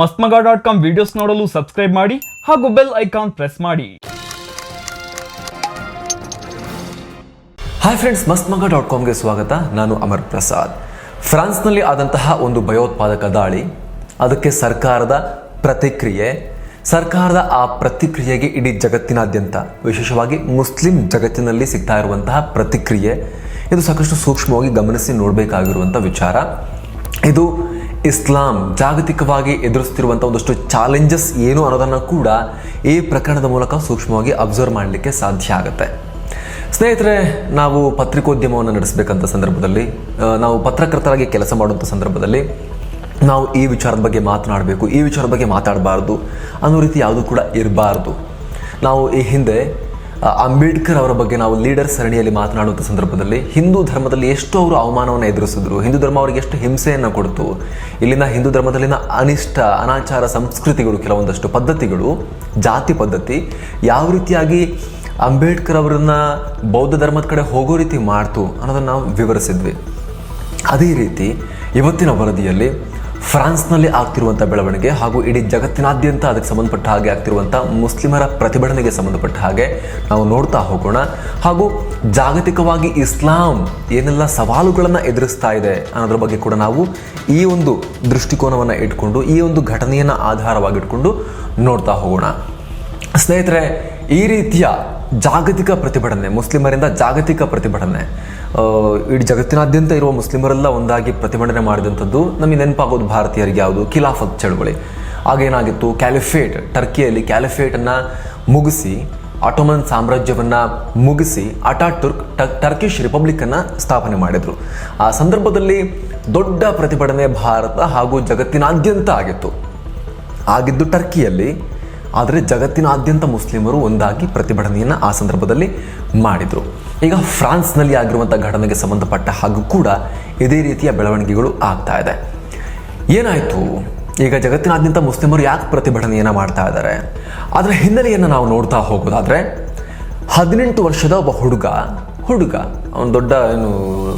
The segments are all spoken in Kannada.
ಮಸ್ತ್ಮಗ ಡಾಟ್ ಕಾಮ್ ವಿಡಿಯೋಸ್ ನೋಡಲು ಸಬ್ಸ್ಕ್ರೈಬ್ ಮಾಡಿ ಹಾಗೂ ಬೆಲ್ ಐಕಾನ್ ಪ್ರೆಸ್ ಮಾಡಿ. ಹಾಯ್ ಫ್ರೆಂಡ್ಸ್ ಮಸ್ಮಗ ಮಗ ಡಾಟ್ ಕಾಮ್ಗೆ ಸ್ವಾಗತ. ನಾನು ಅಮರ್ ಪ್ರಸಾದ್. ಫ್ರಾನ್ಸ್ನಲ್ಲಿ ಆದಂತಹ ಒಂದು ಭಯೋತ್ಪಾದಕ ದಾಳಿ, ಅದಕ್ಕೆ ಸರ್ಕಾರದ ಪ್ರತಿಕ್ರಿಯೆ, ಸರ್ಕಾರದ ಆ ಪ್ರತಿಕ್ರಿಯೆಗೆ ಇಡೀ ಜಗತ್ತಿನಾದ್ಯಂತ, ವಿಶೇಷವಾಗಿ ಮುಸ್ಲಿಂ ಜಗತ್ತಿನಲ್ಲಿ ಸಿಗ್ತಾ ಇರುವಂತಹ ಪ್ರತಿಕ್ರಿಯೆ, ಇದು ಸಾಕಷ್ಟು ಸೂಕ್ಷ್ಮವಾಗಿ ಗಮನಿಸಿ ನೋಡಬೇಕಾಗಿರುವಂಥ ವಿಚಾರ. ಇದು ಇಸ್ಲಾಂ ಜಾಗತಿಕವಾಗಿ ಎದುರಿಸ್ತಿರುವಂಥ ಒಂದಷ್ಟು ಚಾಲೆಂಜಸ್ ಏನು ಅನ್ನೋದನ್ನು ಕೂಡ ಈ ಪ್ರಕರಣದ ಮೂಲಕ ಸೂಕ್ಷ್ಮವಾಗಿ ಅಬ್ಸರ್ವ್ ಮಾಡಲಿಕ್ಕೆ ಸಾಧ್ಯ ಆಗುತ್ತೆ. ಸ್ನೇಹಿತರೆ, ನಾವು ಪತ್ರಿಕೋದ್ಯಮವನ್ನು ನಡೆಸಬೇಕಂತ ಸಂದರ್ಭದಲ್ಲಿ ನಾವು ಪತ್ರಕರ್ತರಾಗಿ ಕೆಲಸ ಮಾಡುವಂಥ ಸಂದರ್ಭದಲ್ಲಿ ನಾವು ಈ ವಿಚಾರದ ಬಗ್ಗೆ ಮಾತನಾಡಬೇಕು, ಈ ವಿಚಾರದ ಬಗ್ಗೆ ಮಾತಾಡಬಾರ್ದು ಅನ್ನೋ ರೀತಿ ಯಾವುದೂ ಕೂಡ ಇರಬಾರ್ದು. ನಾವು ಈ ಹಿಂದೆ ಅಂಬೇಡ್ಕರ್ ಅವರ ಬಗ್ಗೆ ನಾವು ಲೀಡರ್ ಸರಣಿಯಲ್ಲಿ ಮಾತನಾಡುವಂಥ ಸಂದರ್ಭದಲ್ಲಿ ಹಿಂದೂ ಧರ್ಮದಲ್ಲಿ ಎಷ್ಟು ಅವರು ಅವಮಾನವನ್ನು ಎದುರಿಸಿದ್ರು. ಹಿಂದೂ ಧರ್ಮ ಅವರಿಗೆ ಎಷ್ಟು ಹಿಂಸೆಯನ್ನು ಕೊಡ್ತು. ಇಲ್ಲಿನ ಹಿಂದೂ ಧರ್ಮದಲ್ಲಿನ ಅನಿಷ್ಟ, ಅನಾಚಾರ ಸಂಸ್ಕೃತಿಗಳು ಕೆಲವೊಂದಷ್ಟು ಪದ್ಧತಿಗಳು, ಜಾತಿ ಪದ್ಧತಿ ಯಾವ ರೀತಿಯಾಗಿ ಅಂಬೇಡ್ಕರ್ ಅವರನ್ನ ಬೌದ್ಧ ಧರ್ಮದ ಕಡೆ ಹೋಗೋ ರೀತಿ ಮಾಡ್ತು ಅನ್ನೋದನ್ನು ನಾವು ವಿವರಿಸಿದ್ವಿ. ಅದೇ ರೀತಿ ಇವತ್ತಿನ ವರದಿಯಲ್ಲಿ ಫ್ರಾನ್ಸ್ನಲ್ಲಿ ಆಗ್ತಿರುವಂಥ ಬೆಳವಣಿಗೆ ಹಾಗೂ ಇಡೀ ಜಗತ್ತಿನಾದ್ಯಂತ ಅದಕ್ಕೆ ಸಂಬಂಧಪಟ್ಟ ಹಾಗೆ ಆಗ್ತಿರುವಂಥ ಮುಸ್ಲಿಮರ ಪ್ರತಿಭಟನೆಗೆ ಸಂಬಂಧಪಟ್ಟ ಹಾಗೆ ನಾವು ನೋಡ್ತಾ ಹೋಗೋಣ. ಹಾಗೂ ಜಾಗತಿಕವಾಗಿ ಇಸ್ಲಾಂ ಏನೆಲ್ಲ ಸವಾಲುಗಳನ್ನು ಎದುರಿಸ್ತಾ ಇದೆ ಅನ್ನೋದ್ರ ಬಗ್ಗೆ ಕೂಡ ನಾವು ಈ ಒಂದು ದೃಷ್ಟಿಕೋನವನ್ನು ಇಟ್ಕೊಂಡು, ಈ ಒಂದು ಘಟನೆಯನ್ನು ಆಧಾರವಾಗಿಟ್ಕೊಂಡು ನೋಡ್ತಾ ಹೋಗೋಣ. ಸ್ನೇಹಿತರೆ ಈ ರೀತಿಯ ಜಾಗತಿಕ ಪ್ರತಿಭಟನೆ, ಮುಸ್ಲಿಮರಿಂದ ಜಾಗತಿಕ ಪ್ರತಿಭಟನೆ ಇಡೀ ಜಗತ್ತಿನಾದ್ಯಂತ ಇರುವ ಮುಸ್ಲಿಮರೆಲ್ಲ ಒಂದಾಗಿ ಪ್ರತಿಭಟನೆ ಮಾಡಿದಂಥದ್ದು ನಮಗೆ ನೆನಪಾಗೋದು ಭಾರತೀಯರಿಗೆ ಯಾವುದು? ಖಿಲಾಫತ್ ಚಳುವಳಿ. ಆಗೇನಾಗಿತ್ತು? ಕ್ಯಾಲಿಫೇಟ್, ಟರ್ಕಿಯಲ್ಲಿ ಕ್ಯಾಲಿಫೇಟನ್ನು ಮುಗಿಸಿ, ಆಟೋಮನ್ ಸಾಮ್ರಾಜ್ಯವನ್ನು ಮುಗಿಸಿ ಅಟಾ ಟುರ್ಕ್ ಟರ್ಕಿಶ್ ರಿಪಬ್ಲಿಕ್ಕನ್ನು ಸ್ಥಾಪನೆ ಮಾಡಿದರು. ಆ ಸಂದರ್ಭದಲ್ಲಿ ದೊಡ್ಡ ಪ್ರತಿಭಟನೆ ಭಾರತ ಹಾಗೂ ಜಗತ್ತಿನಾದ್ಯಂತ ಆಗಿತ್ತು. ಆಗಿದ್ದು ಟರ್ಕಿಯಲ್ಲಿ ಆದರೆ ಜಗತ್ತಿನಾದ್ಯಂತ ಮುಸ್ಲಿಮರು ಒಂದಾಗಿ ಪ್ರತಿಭಟನೆಯನ್ನು ಆ ಸಂದರ್ಭದಲ್ಲಿ ಮಾಡಿದರು. ಈಗ ಫ್ರಾನ್ಸ್ನಲ್ಲಿ ಆಗಿರುವಂಥ ಘಟನೆಗೆ ಸಂಬಂಧಪಟ್ಟ ಹಾಗೂ ಕೂಡ ಇದೇ ರೀತಿಯ ಬೆಳವಣಿಗೆಗಳು ಆಗ್ತಾ ಇದೆ. ಏನಾಯಿತು? ಈಗ ಜಗತ್ತಿನಾದ್ಯಂತ ಮುಸ್ಲಿಮರು ಯಾಕೆ ಪ್ರತಿಭಟನೆಯನ್ನು ಮಾಡ್ತಾ ಇದ್ದಾರೆ? ಅದರ ಹಿನ್ನೆಲೆಯನ್ನು ನಾವು ನೋಡ್ತಾ ಹೋಗೋದಾದರೆ, ಹದಿನೆಂಟು ವರ್ಷದ ಒಬ್ಬ ಹುಡುಗ ಹುಡುಗ, ಅವನು ದೊಡ್ಡ ಏನು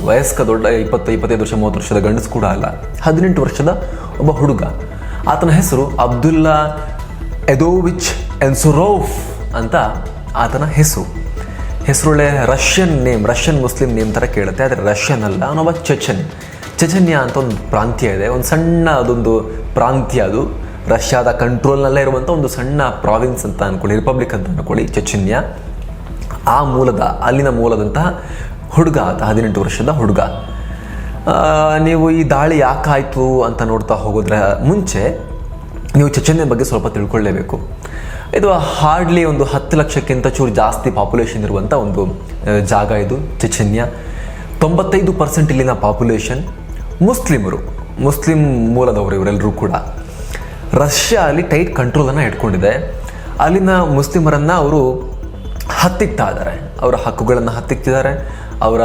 ವಯಸ್ಕ ದೊಡ್ಡ ಇಪ್ಪತ್ತು, ಇಪ್ಪತ್ತೈದು ವರ್ಷ, ಮೂವತ್ತು ವರ್ಷದ ಗಂಡಸು ಕೂಡ ಅಲ್ಲ, ಹದಿನೆಂಟು ವರ್ಷದ ಒಬ್ಬ ಹುಡುಗ. ಆತನ ಹೆಸರು ಅಬ್ದುಲ್ಲಾ ಎದೋವಿಚ್ ಎನ್ಸುರೋಫ್ ಅಂತ ಆತನ ಹೆಸರು. ಹೆಸರುಳೆ Russian name, Russian Muslim name ಥರ ಕೇಳುತ್ತೆ, ಆದರೆ ರಷ್ಯನ್ ಅಲ್ಲ ಅವನೊಬ್ಬ ಚೆಚನ್. ಚಚನ್ಯ ಅಂತ ಒಂದು ಪ್ರಾಂತ್ಯ ಇದೆ, ಒಂದು ಸಣ್ಣ ಅದೊಂದು ಪ್ರಾಂತ್ಯ ಅದು. ರಷ್ಯಾದ ಕಂಟ್ರೋಲ್ನಲ್ಲೇ ಇರುವಂಥ ಒಂದು ಸಣ್ಣ ಪ್ರಾವಿನ್ಸ್ ಅಂತ ಅಂದ್ಕೊಳ್ಳಿ ರಿಪಬ್ಲಿಕ್ ಅಂತ ಅನ್ಕೊಳ್ಳಿ, ಚಚನ್ಯ. ಆ ಮೂಲದ, ಅಲ್ಲಿನ ಮೂಲದಂತಹ ಹುಡುಗ ಆತ, ಹದಿನೆಂಟು ವರ್ಷದ ಹುಡುಗ. ನೀವು ಈ ದಾಳಿ ಯಾಕಾಯಿತು ಅಂತ ನೋಡ್ತಾ ಹೋಗೋದ್ರ ಮುಂಚೆ ನೀವು ಚಚನ್ಯ ಬಗ್ಗೆ ಸ್ವಲ್ಪ ತಿಳ್ಕೊಳ್ಳೇಬೇಕು. ಇದು ಹಾರ್ಡ್ಲಿ ಒಂದು ಹತ್ತು ಲಕ್ಷಕ್ಕಿಂತ ಚೂರು ಜಾಸ್ತಿ ಪಾಪ್ಯುಲೇಷನ್ ಇರುವಂಥ ಒಂದು ಜಾಗ ಇದು ಚಚನ್ಯ ತೊಂಬತ್ತೈದು ಪರ್ಸೆಂಟ್ ಇಲ್ಲಿನ ಪಾಪ್ಯುಲೇಷನ್ ಮುಸ್ಲಿಮರು, ಮುಸ್ಲಿಂ ಮೂಲದವರು ಇವರೆಲ್ಲರೂ ಕೂಡ. ರಷ್ಯಾ ಅಲ್ಲಿ ಟೈಟ್ ಕಂಟ್ರೋಲನ್ನು ಇಟ್ಕೊಂಡಿದೆ. ಅಲ್ಲಿನ ಮುಸ್ಲಿಮರನ್ನು ಅವರು ಹತ್ತಿಕ್ತಾ ಇದ್ದಾರೆ ಅವರ ಹಕ್ಕುಗಳನ್ನು ಹತ್ತಿಕ್ತಿದ್ದಾರೆ. ಅವರ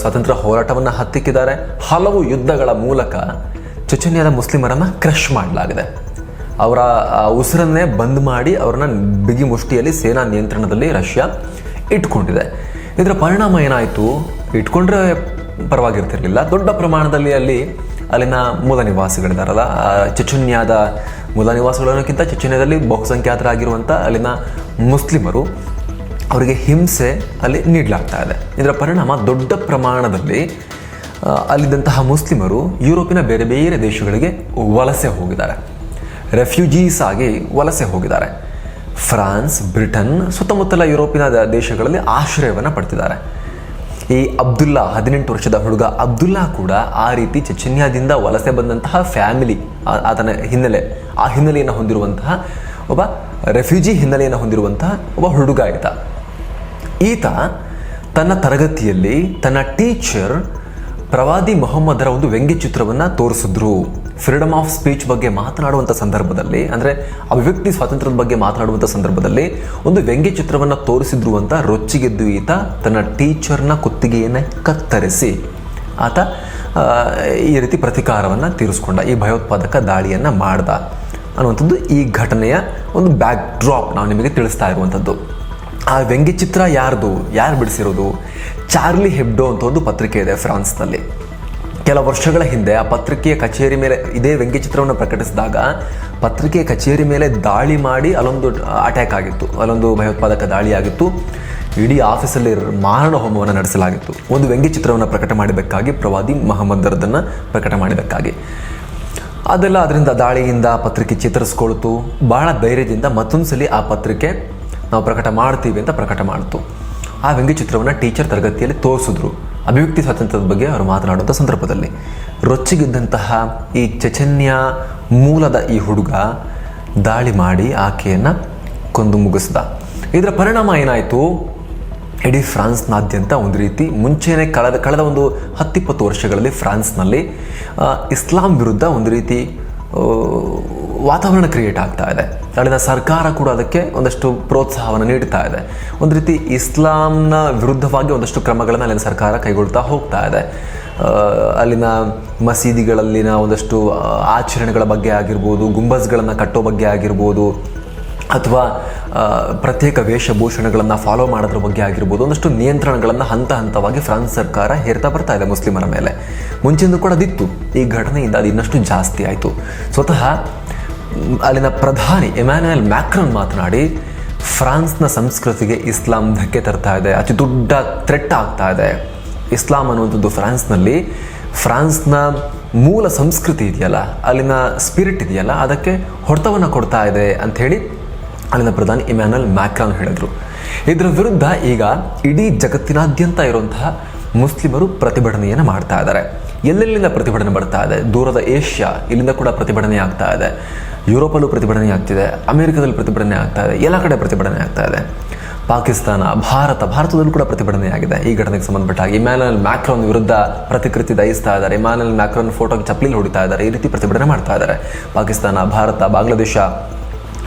ಸ್ವಾತಂತ್ರ್ಯ ಹೋರಾಟವನ್ನು ಹತ್ತಿಕ್ಕಿದ್ದಾರೆ. ಹಲವು ಯುದ್ಧಗಳ ಮೂಲಕ ಚಚನ್ಯಾದ ಮುಸ್ಲಿಮರನ್ನು ಕ್ರಶ್ ಮಾಡಲಾಗಿದೆ. ಅವರ ಉಸಿರನ್ನೇ ಬಂದ್ ಮಾಡಿ ಅವ್ರನ್ನ ಬಿಗಿ ಮುಷ್ಟಿಯಲ್ಲಿ ಸೇನಾ ನಿಯಂತ್ರಣದಲ್ಲಿ ರಷ್ಯಾ ಇಟ್ಕೊಂಡಿದೆ. ಇದರ ಪರಿಣಾಮ ಏನಾಯಿತು? ಇಟ್ಕೊಂಡ್ರೆ ಪರವಾಗಿರ್ತಿರಲಿಲ್ಲ. ದೊಡ್ಡ ಪ್ರಮಾಣದಲ್ಲಿ ಅಲ್ಲಿ, ಅಲ್ಲಿನ ಮೂಲ ನಿವಾಸಿಗಳಿದಾರಲ್ಲ ಚಚುನ್ಯಾದ ಮೂಲ ನಿವಾಸಿಗಳನ್ನಕ್ಕಿಂತ ಚಚುನ್ಯದಲ್ಲಿ ಬಹುಸಂಖ್ಯಾತರಾಗಿರುವಂಥ ಅಲ್ಲಿನ ಮುಸ್ಲಿಮರು ಅವರಿಗೆ ಹಿಂಸೆ ಅಲ್ಲಿ ನೀಡಲಾಗ್ತಾ ಇದೆ. ಇದರ ಪರಿಣಾಮ ದೊಡ್ಡ ಪ್ರಮಾಣದಲ್ಲಿ ಅಲ್ಲಿದ್ದಂತಹ ಮುಸ್ಲಿಮರು ಯುರೋಪಿನ ಬೇರೆ ಬೇರೆ ದೇಶಗಳಿಗೆ ವಲಸೆ ಹೋಗಿದ್ದಾರೆ. ರೆಫ್ಯೂಜೀಸ್ ಆಗಿ ವಲಸೆ ಹೋಗಿದ್ದಾರೆ. ಫ್ರಾನ್ಸ್, ಬ್ರಿಟನ್ ಸುತ್ತಮುತ್ತಲ ಯುರೋಪಿನ ದೇಶಗಳಲ್ಲಿ ಆಶ್ರಯವನ್ನು ಪಡ್ತಿದ್ದಾರೆ. ಈ ಅಬ್ದುಲ್ಲಾ ಹದಿನೆಂಟು ವರ್ಷದ ಹುಡುಗ ಅಬ್ದುಲ್ಲಾ ಕೂಡ ಆ ರೀತಿ ಚಚನ್ಯಾದಿಂದ ವಲಸೆ ಬಂದಂತಹ ಫ್ಯಾಮಿಲಿ ಆತನ ಹಿನ್ನೆಲೆ, ಆ ಹಿನ್ನೆಲೆಯನ್ನು ಹೊಂದಿರುವಂತಹ ಒಬ್ಬ ರೆಫ್ಯೂಜಿ ಹಿನ್ನೆಲೆಯನ್ನು ಹೊಂದಿರುವಂತಹ ಒಬ್ಬ ಹುಡುಗ ಆಯಿತ. ಈತ ತನ್ನ ತರಗತಿಯಲ್ಲಿ ತನ್ನ ಟೀಚರ್ ಪ್ರವಾದಿ ಮೊಹಮ್ಮದರ ಒಂದು ವ್ಯಂಗ್ಯ ಚಿತ್ರವನ್ನು ತೋರಿಸಿದ್ರು. ಫ್ರೀಡಮ್ ಆಫ್ ಸ್ಪೀಚ್ ಬಗ್ಗೆ ಮಾತನಾಡುವಂಥ ಸಂದರ್ಭದಲ್ಲಿ, ಅಂದರೆ ಅಭಿವ್ಯಕ್ತಿ ಸ್ವಾತಂತ್ರ್ಯದ ಬಗ್ಗೆ ಮಾತನಾಡುವಂಥ ಸಂದರ್ಭದಲ್ಲಿ ಒಂದು ವ್ಯಂಗ್ಯ ಚಿತ್ರವನ್ನು ತೋರಿಸಿದ್ರು ಅಂತ ರೊಚ್ಚಿಗೆದ್ದು ಈತ ತನ್ನ ಟೀಚರ್ನ ಕುತ್ತಿಗೆಯನ್ನು ಕತ್ತರಿಸಿ ಆತ ಈ ರೀತಿ ಪ್ರತಿಕಾರವನ್ನು ತೀರಿಸ್ಕೊಂಡ, ಈ ಭಯೋತ್ಪಾದಕ ದಾಳಿಯನ್ನು ಮಾಡ್ದ ಅನ್ನುವಂಥದ್ದು ಈ ಘಟನೆಯ ಒಂದು ಬ್ಯಾಕ್ ಡ್ರಾಪ್ ನಾವು ನಿಮಗೆ ತಿಳಿಸ್ತಾ ಇರುವಂಥದ್ದು. ಆ ವ್ಯಂಗ್ಯಚಿತ್ರ ಯಾರ್ದು? ಯಾರು ಬಿಡಿಸಿರೋದು? ಚಾರ್ಲಿ ಹೆಬ್ಡೋ ಅಂತ ಒಂದು ಪತ್ರಿಕೆ ಇದೆ ಫ್ರಾನ್ಸ್ನಲ್ಲಿ. ಕೆಲ ವರ್ಷಗಳ ಹಿಂದೆ ಆ ಪತ್ರಿಕೆಯ ಕಚೇರಿ ಮೇಲೆ ಇದೇ ವ್ಯಂಗ್ಯಚಿತ್ರವನ್ನು ಪ್ರಕಟಿಸಿದಾಗ ಪತ್ರಿಕೆಯ ಕಚೇರಿ ಮೇಲೆ ದಾಳಿ ಮಾಡಿ ಅಲ್ಲೊಂದು ಅಟ್ಯಾಕ್ ಆಗಿತ್ತು. ಅಲ್ಲೊಂದು ಭಯೋತ್ಪಾದಕ ದಾಳಿ ಆಗಿತ್ತು. ಇಡೀ ಆಫೀಸಲ್ಲಿ ಮಾರಣ ಹೋಮವನ್ನು ನಡೆಸಲಾಗಿತ್ತು. ಒಂದು ವ್ಯಂಗ್ಯಚಿತ್ರವನ್ನು ಪ್ರಕಟ ಮಾಡಬೇಕಾಗಿ ಪ್ರವಾದಿ ಮಹಮ್ಮದರದನ್ನು ಪ್ರಕಟ ಮಾಡಬೇಕಾಗಿ. ಅದೆಲ್ಲ ಅದರಿಂದ ದಾಳಿಯಿಂದ ಪತ್ರಿಕೆ ಚಿತ್ರಿಸ್ಕೊಳ್ತು. ಬಹಳ ಧೈರ್ಯದಿಂದ ಮತ್ತೊಂದು ಸಲ ಆ ಪತ್ರಿಕೆ ನಾವು ಪ್ರಕಟ ಮಾಡ್ತೀವಿ ಅಂತ ಪ್ರಕಟ ಮಾಡ್ತು. ಆ ವ್ಯಂಗ್ಯಚಿತ್ರವನ್ನು ಟೀಚರ್ ತರಗತಿಯಲ್ಲಿ ತೋರಿಸಿದ್ರು. ಅಭಿವ್ಯಕ್ತಿ ಸ್ವಾತಂತ್ರ್ಯದ ಬಗ್ಗೆ ಅವರು ಮಾತನಾಡುವಂಥ ಸಂದರ್ಭದಲ್ಲಿ. ರೊಚ್ಚಿಗಿದ್ದಂತಹ ಈ ಚಚನ್ಯ ಮೂಲದ ಈ ಹುಡುಗ ದಾಳಿ ಮಾಡಿ ಆಕೆಯನ್ನು ಕೊಂದು ಮುಗಿಸ್ದ. ಇದರ ಪರಿಣಾಮ ಏನಾಯಿತು? ಇಡೀ ಫ್ರಾನ್ಸ್ನಾದ್ಯಂತ ಒಂದು ರೀತಿ ಮುಂಚೆನೇ ಕಳೆದ ಕಳೆದ ಒಂದು ಹತ್ತಿಪ್ಪತ್ತು ವರ್ಷಗಳಲ್ಲಿ ಫ್ರಾನ್ಸ್ನಲ್ಲಿ ಇಸ್ಲಾಂ ವಿರುದ್ಧ ಒಂದು ರೀತಿ ವಾತಾವರಣ ಕ್ರಿಯೇಟ್ ಆಗ್ತಾ ಇದೆ. ಅಲ್ಲಿನ ಸರ್ಕಾರ ಕೂಡ ಅದಕ್ಕೆ ಒಂದಷ್ಟು ಪ್ರೋತ್ಸಾಹವನ್ನು ನೀಡ್ತಾ ಇದೆ. ಒಂದು ರೀತಿ ಇಸ್ಲಾಂನ ವಿರುದ್ಧವಾಗಿ ಒಂದಷ್ಟು ಕ್ರಮಗಳನ್ನು ಅಲ್ಲಿನ ಸರ್ಕಾರ ಕೈಗೊಳ್ತಾ ಹೋಗ್ತಾ ಇದೆ. ಅಲ್ಲಿನ ಮಸೀದಿಗಳಲ್ಲಿನ ಒಂದಷ್ಟು ಆಚರಣೆಗಳ ಬಗ್ಗೆ ಆಗಿರ್ಬೋದು ಗುಂಬಸ್ಗಳನ್ನು ಕಟ್ಟೋ ಬಗ್ಗೆ ಆಗಿರ್ಬೋದು, ಅಥವಾ ಪ್ರತ್ಯೇಕ ವೇಷಭೂಷಣಗಳನ್ನು ಫಾಲೋ ಮಾಡೋದ್ರ ಬಗ್ಗೆ ಆಗಿರ್ಬೋದು, ಒಂದಷ್ಟು ನಿಯಂತ್ರಣಗಳನ್ನು ಹಂತ ಹಂತವಾಗಿ ಫ್ರಾನ್ಸ್ ಸರ್ಕಾರ ಹೇರ್ತಾ ಬರ್ತಾ ಇದೆ ಮುಸ್ಲಿಮರ ಮೇಲೆ. ಮುಂಚೆಂದು ಕೂಡ ಅದಿತ್ತು. ಈ ಘಟನೆಯಿಂದ ಅದು ಇನ್ನಷ್ಟು ಜಾಸ್ತಿ ಆಯಿತು. ಸ್ವತಃ ಅಲ್ಲಿನ ಪ್ರಧಾನಿ ಎಮ್ಯಾನ್ಯಲ್ ಮ್ಯಾಕ್ರನ್ ಮಾತನಾಡಿ, ಫ್ರಾನ್ಸ್ನ ಸಂಸ್ಕೃತಿಗೆ ಇಸ್ಲಾಂ ಧಕ್ಕೆ ತರ್ತಾ ಇದೆ, ಅತಿ ದೊಡ್ಡ ಥ್ರೆಟ್ ಆಗ್ತಾ ಇದೆ. ಇಸ್ಲಾಂ ಅನ್ನುವಂಥದ್ದು ಫ್ರಾನ್ಸ್ನಲ್ಲಿ. ಫ್ರಾನ್ಸ್ನ ಮೂಲ ಸಂಸ್ಕೃತಿ ಇದೆಯಲ್ಲ, ಅಲ್ಲಿನ ಸ್ಪಿರಿಟ್ ಇದೆಯಲ್ಲ, ಅದಕ್ಕೆ ಹೊಡೆತವನ್ನು ಕೊಡ್ತಾ ಇದೆ ಅಂಥೇಳಿ ಅಲ್ಲಿನ ಪ್ರಧಾನಿ ಇಮ್ಯಾನ್ಯಲ್ ಮ್ಯಾಕ್ರಾನ್ ಹೇಳಿದರು. ಇದರ ವಿರುದ್ಧ ಈಗ ಇಡೀ ಜಗತ್ತಿನಾದ್ಯಂತ ಇರುವಂತಹ ಮುಸ್ಲಿಮರು ಪ್ರತಿಭಟನೆಯನ್ನು ಮಾಡ್ತಾ ಇದ್ದಾರೆ. ಎಲ್ಲೆಲ್ಲಿಂದ ಪ್ರತಿಭಟನೆ ಬರ್ತಾ ಇದೆ? ದೂರದ ಏಷ್ಯಾ, ಇಲ್ಲಿಂದ ಕೂಡ ಪ್ರತಿಭಟನೆ ಆಗ್ತಾ ಇದೆ. ಯುರೋಪಲ್ಲೂ ಪ್ರತಿಭಟನೆ ಆಗ್ತಿದೆ, ಅಮೆರಿಕದಲ್ಲಿ ಪ್ರತಿಭಟನೆ ಆಗ್ತಾ ಇದೆ, ಎಲ್ಲ ಕಡೆ ಪ್ರತಿಭಟನೆ ಆಗ್ತಾ ಇದೆ. ಪಾಕಿಸ್ತಾನ, ಭಾರತ, ಭಾರತದಲ್ಲೂ ಕೂಡ ಪ್ರತಿಭಟನೆ ಆಗಿದೆ. ಈ ಘಟನೆಗೆ ಸಂಬಂಧಪಟ್ಟ ಹಾಗೆ ಇಮ್ಯಾನುಯಲ್ ಮ್ಯಾಕ್ರೋನ್ ವಿರುದ್ಧ ಪ್ರತಿಕೃತಿ ದಯಿಸ್ತಾ ಇದ್ದಾರೆ. ಇಮ್ಯಾನುಯಲ್ ಮ್ಯಾಕ್ರೋನ್ ಫೋಟೋಗೆ ಚಪ್ಪಲಿ ಹೊಡಿತಾ ಇದ್ದಾರೆ. ಈ ರೀತಿ ಪ್ರತಿಭಟನೆ ಮಾಡ್ತಾ ಇದ್ದಾರೆ. ಪಾಕಿಸ್ತಾನ, ಭಾರತ, ಬಾಂಗ್ಲಾದೇಶ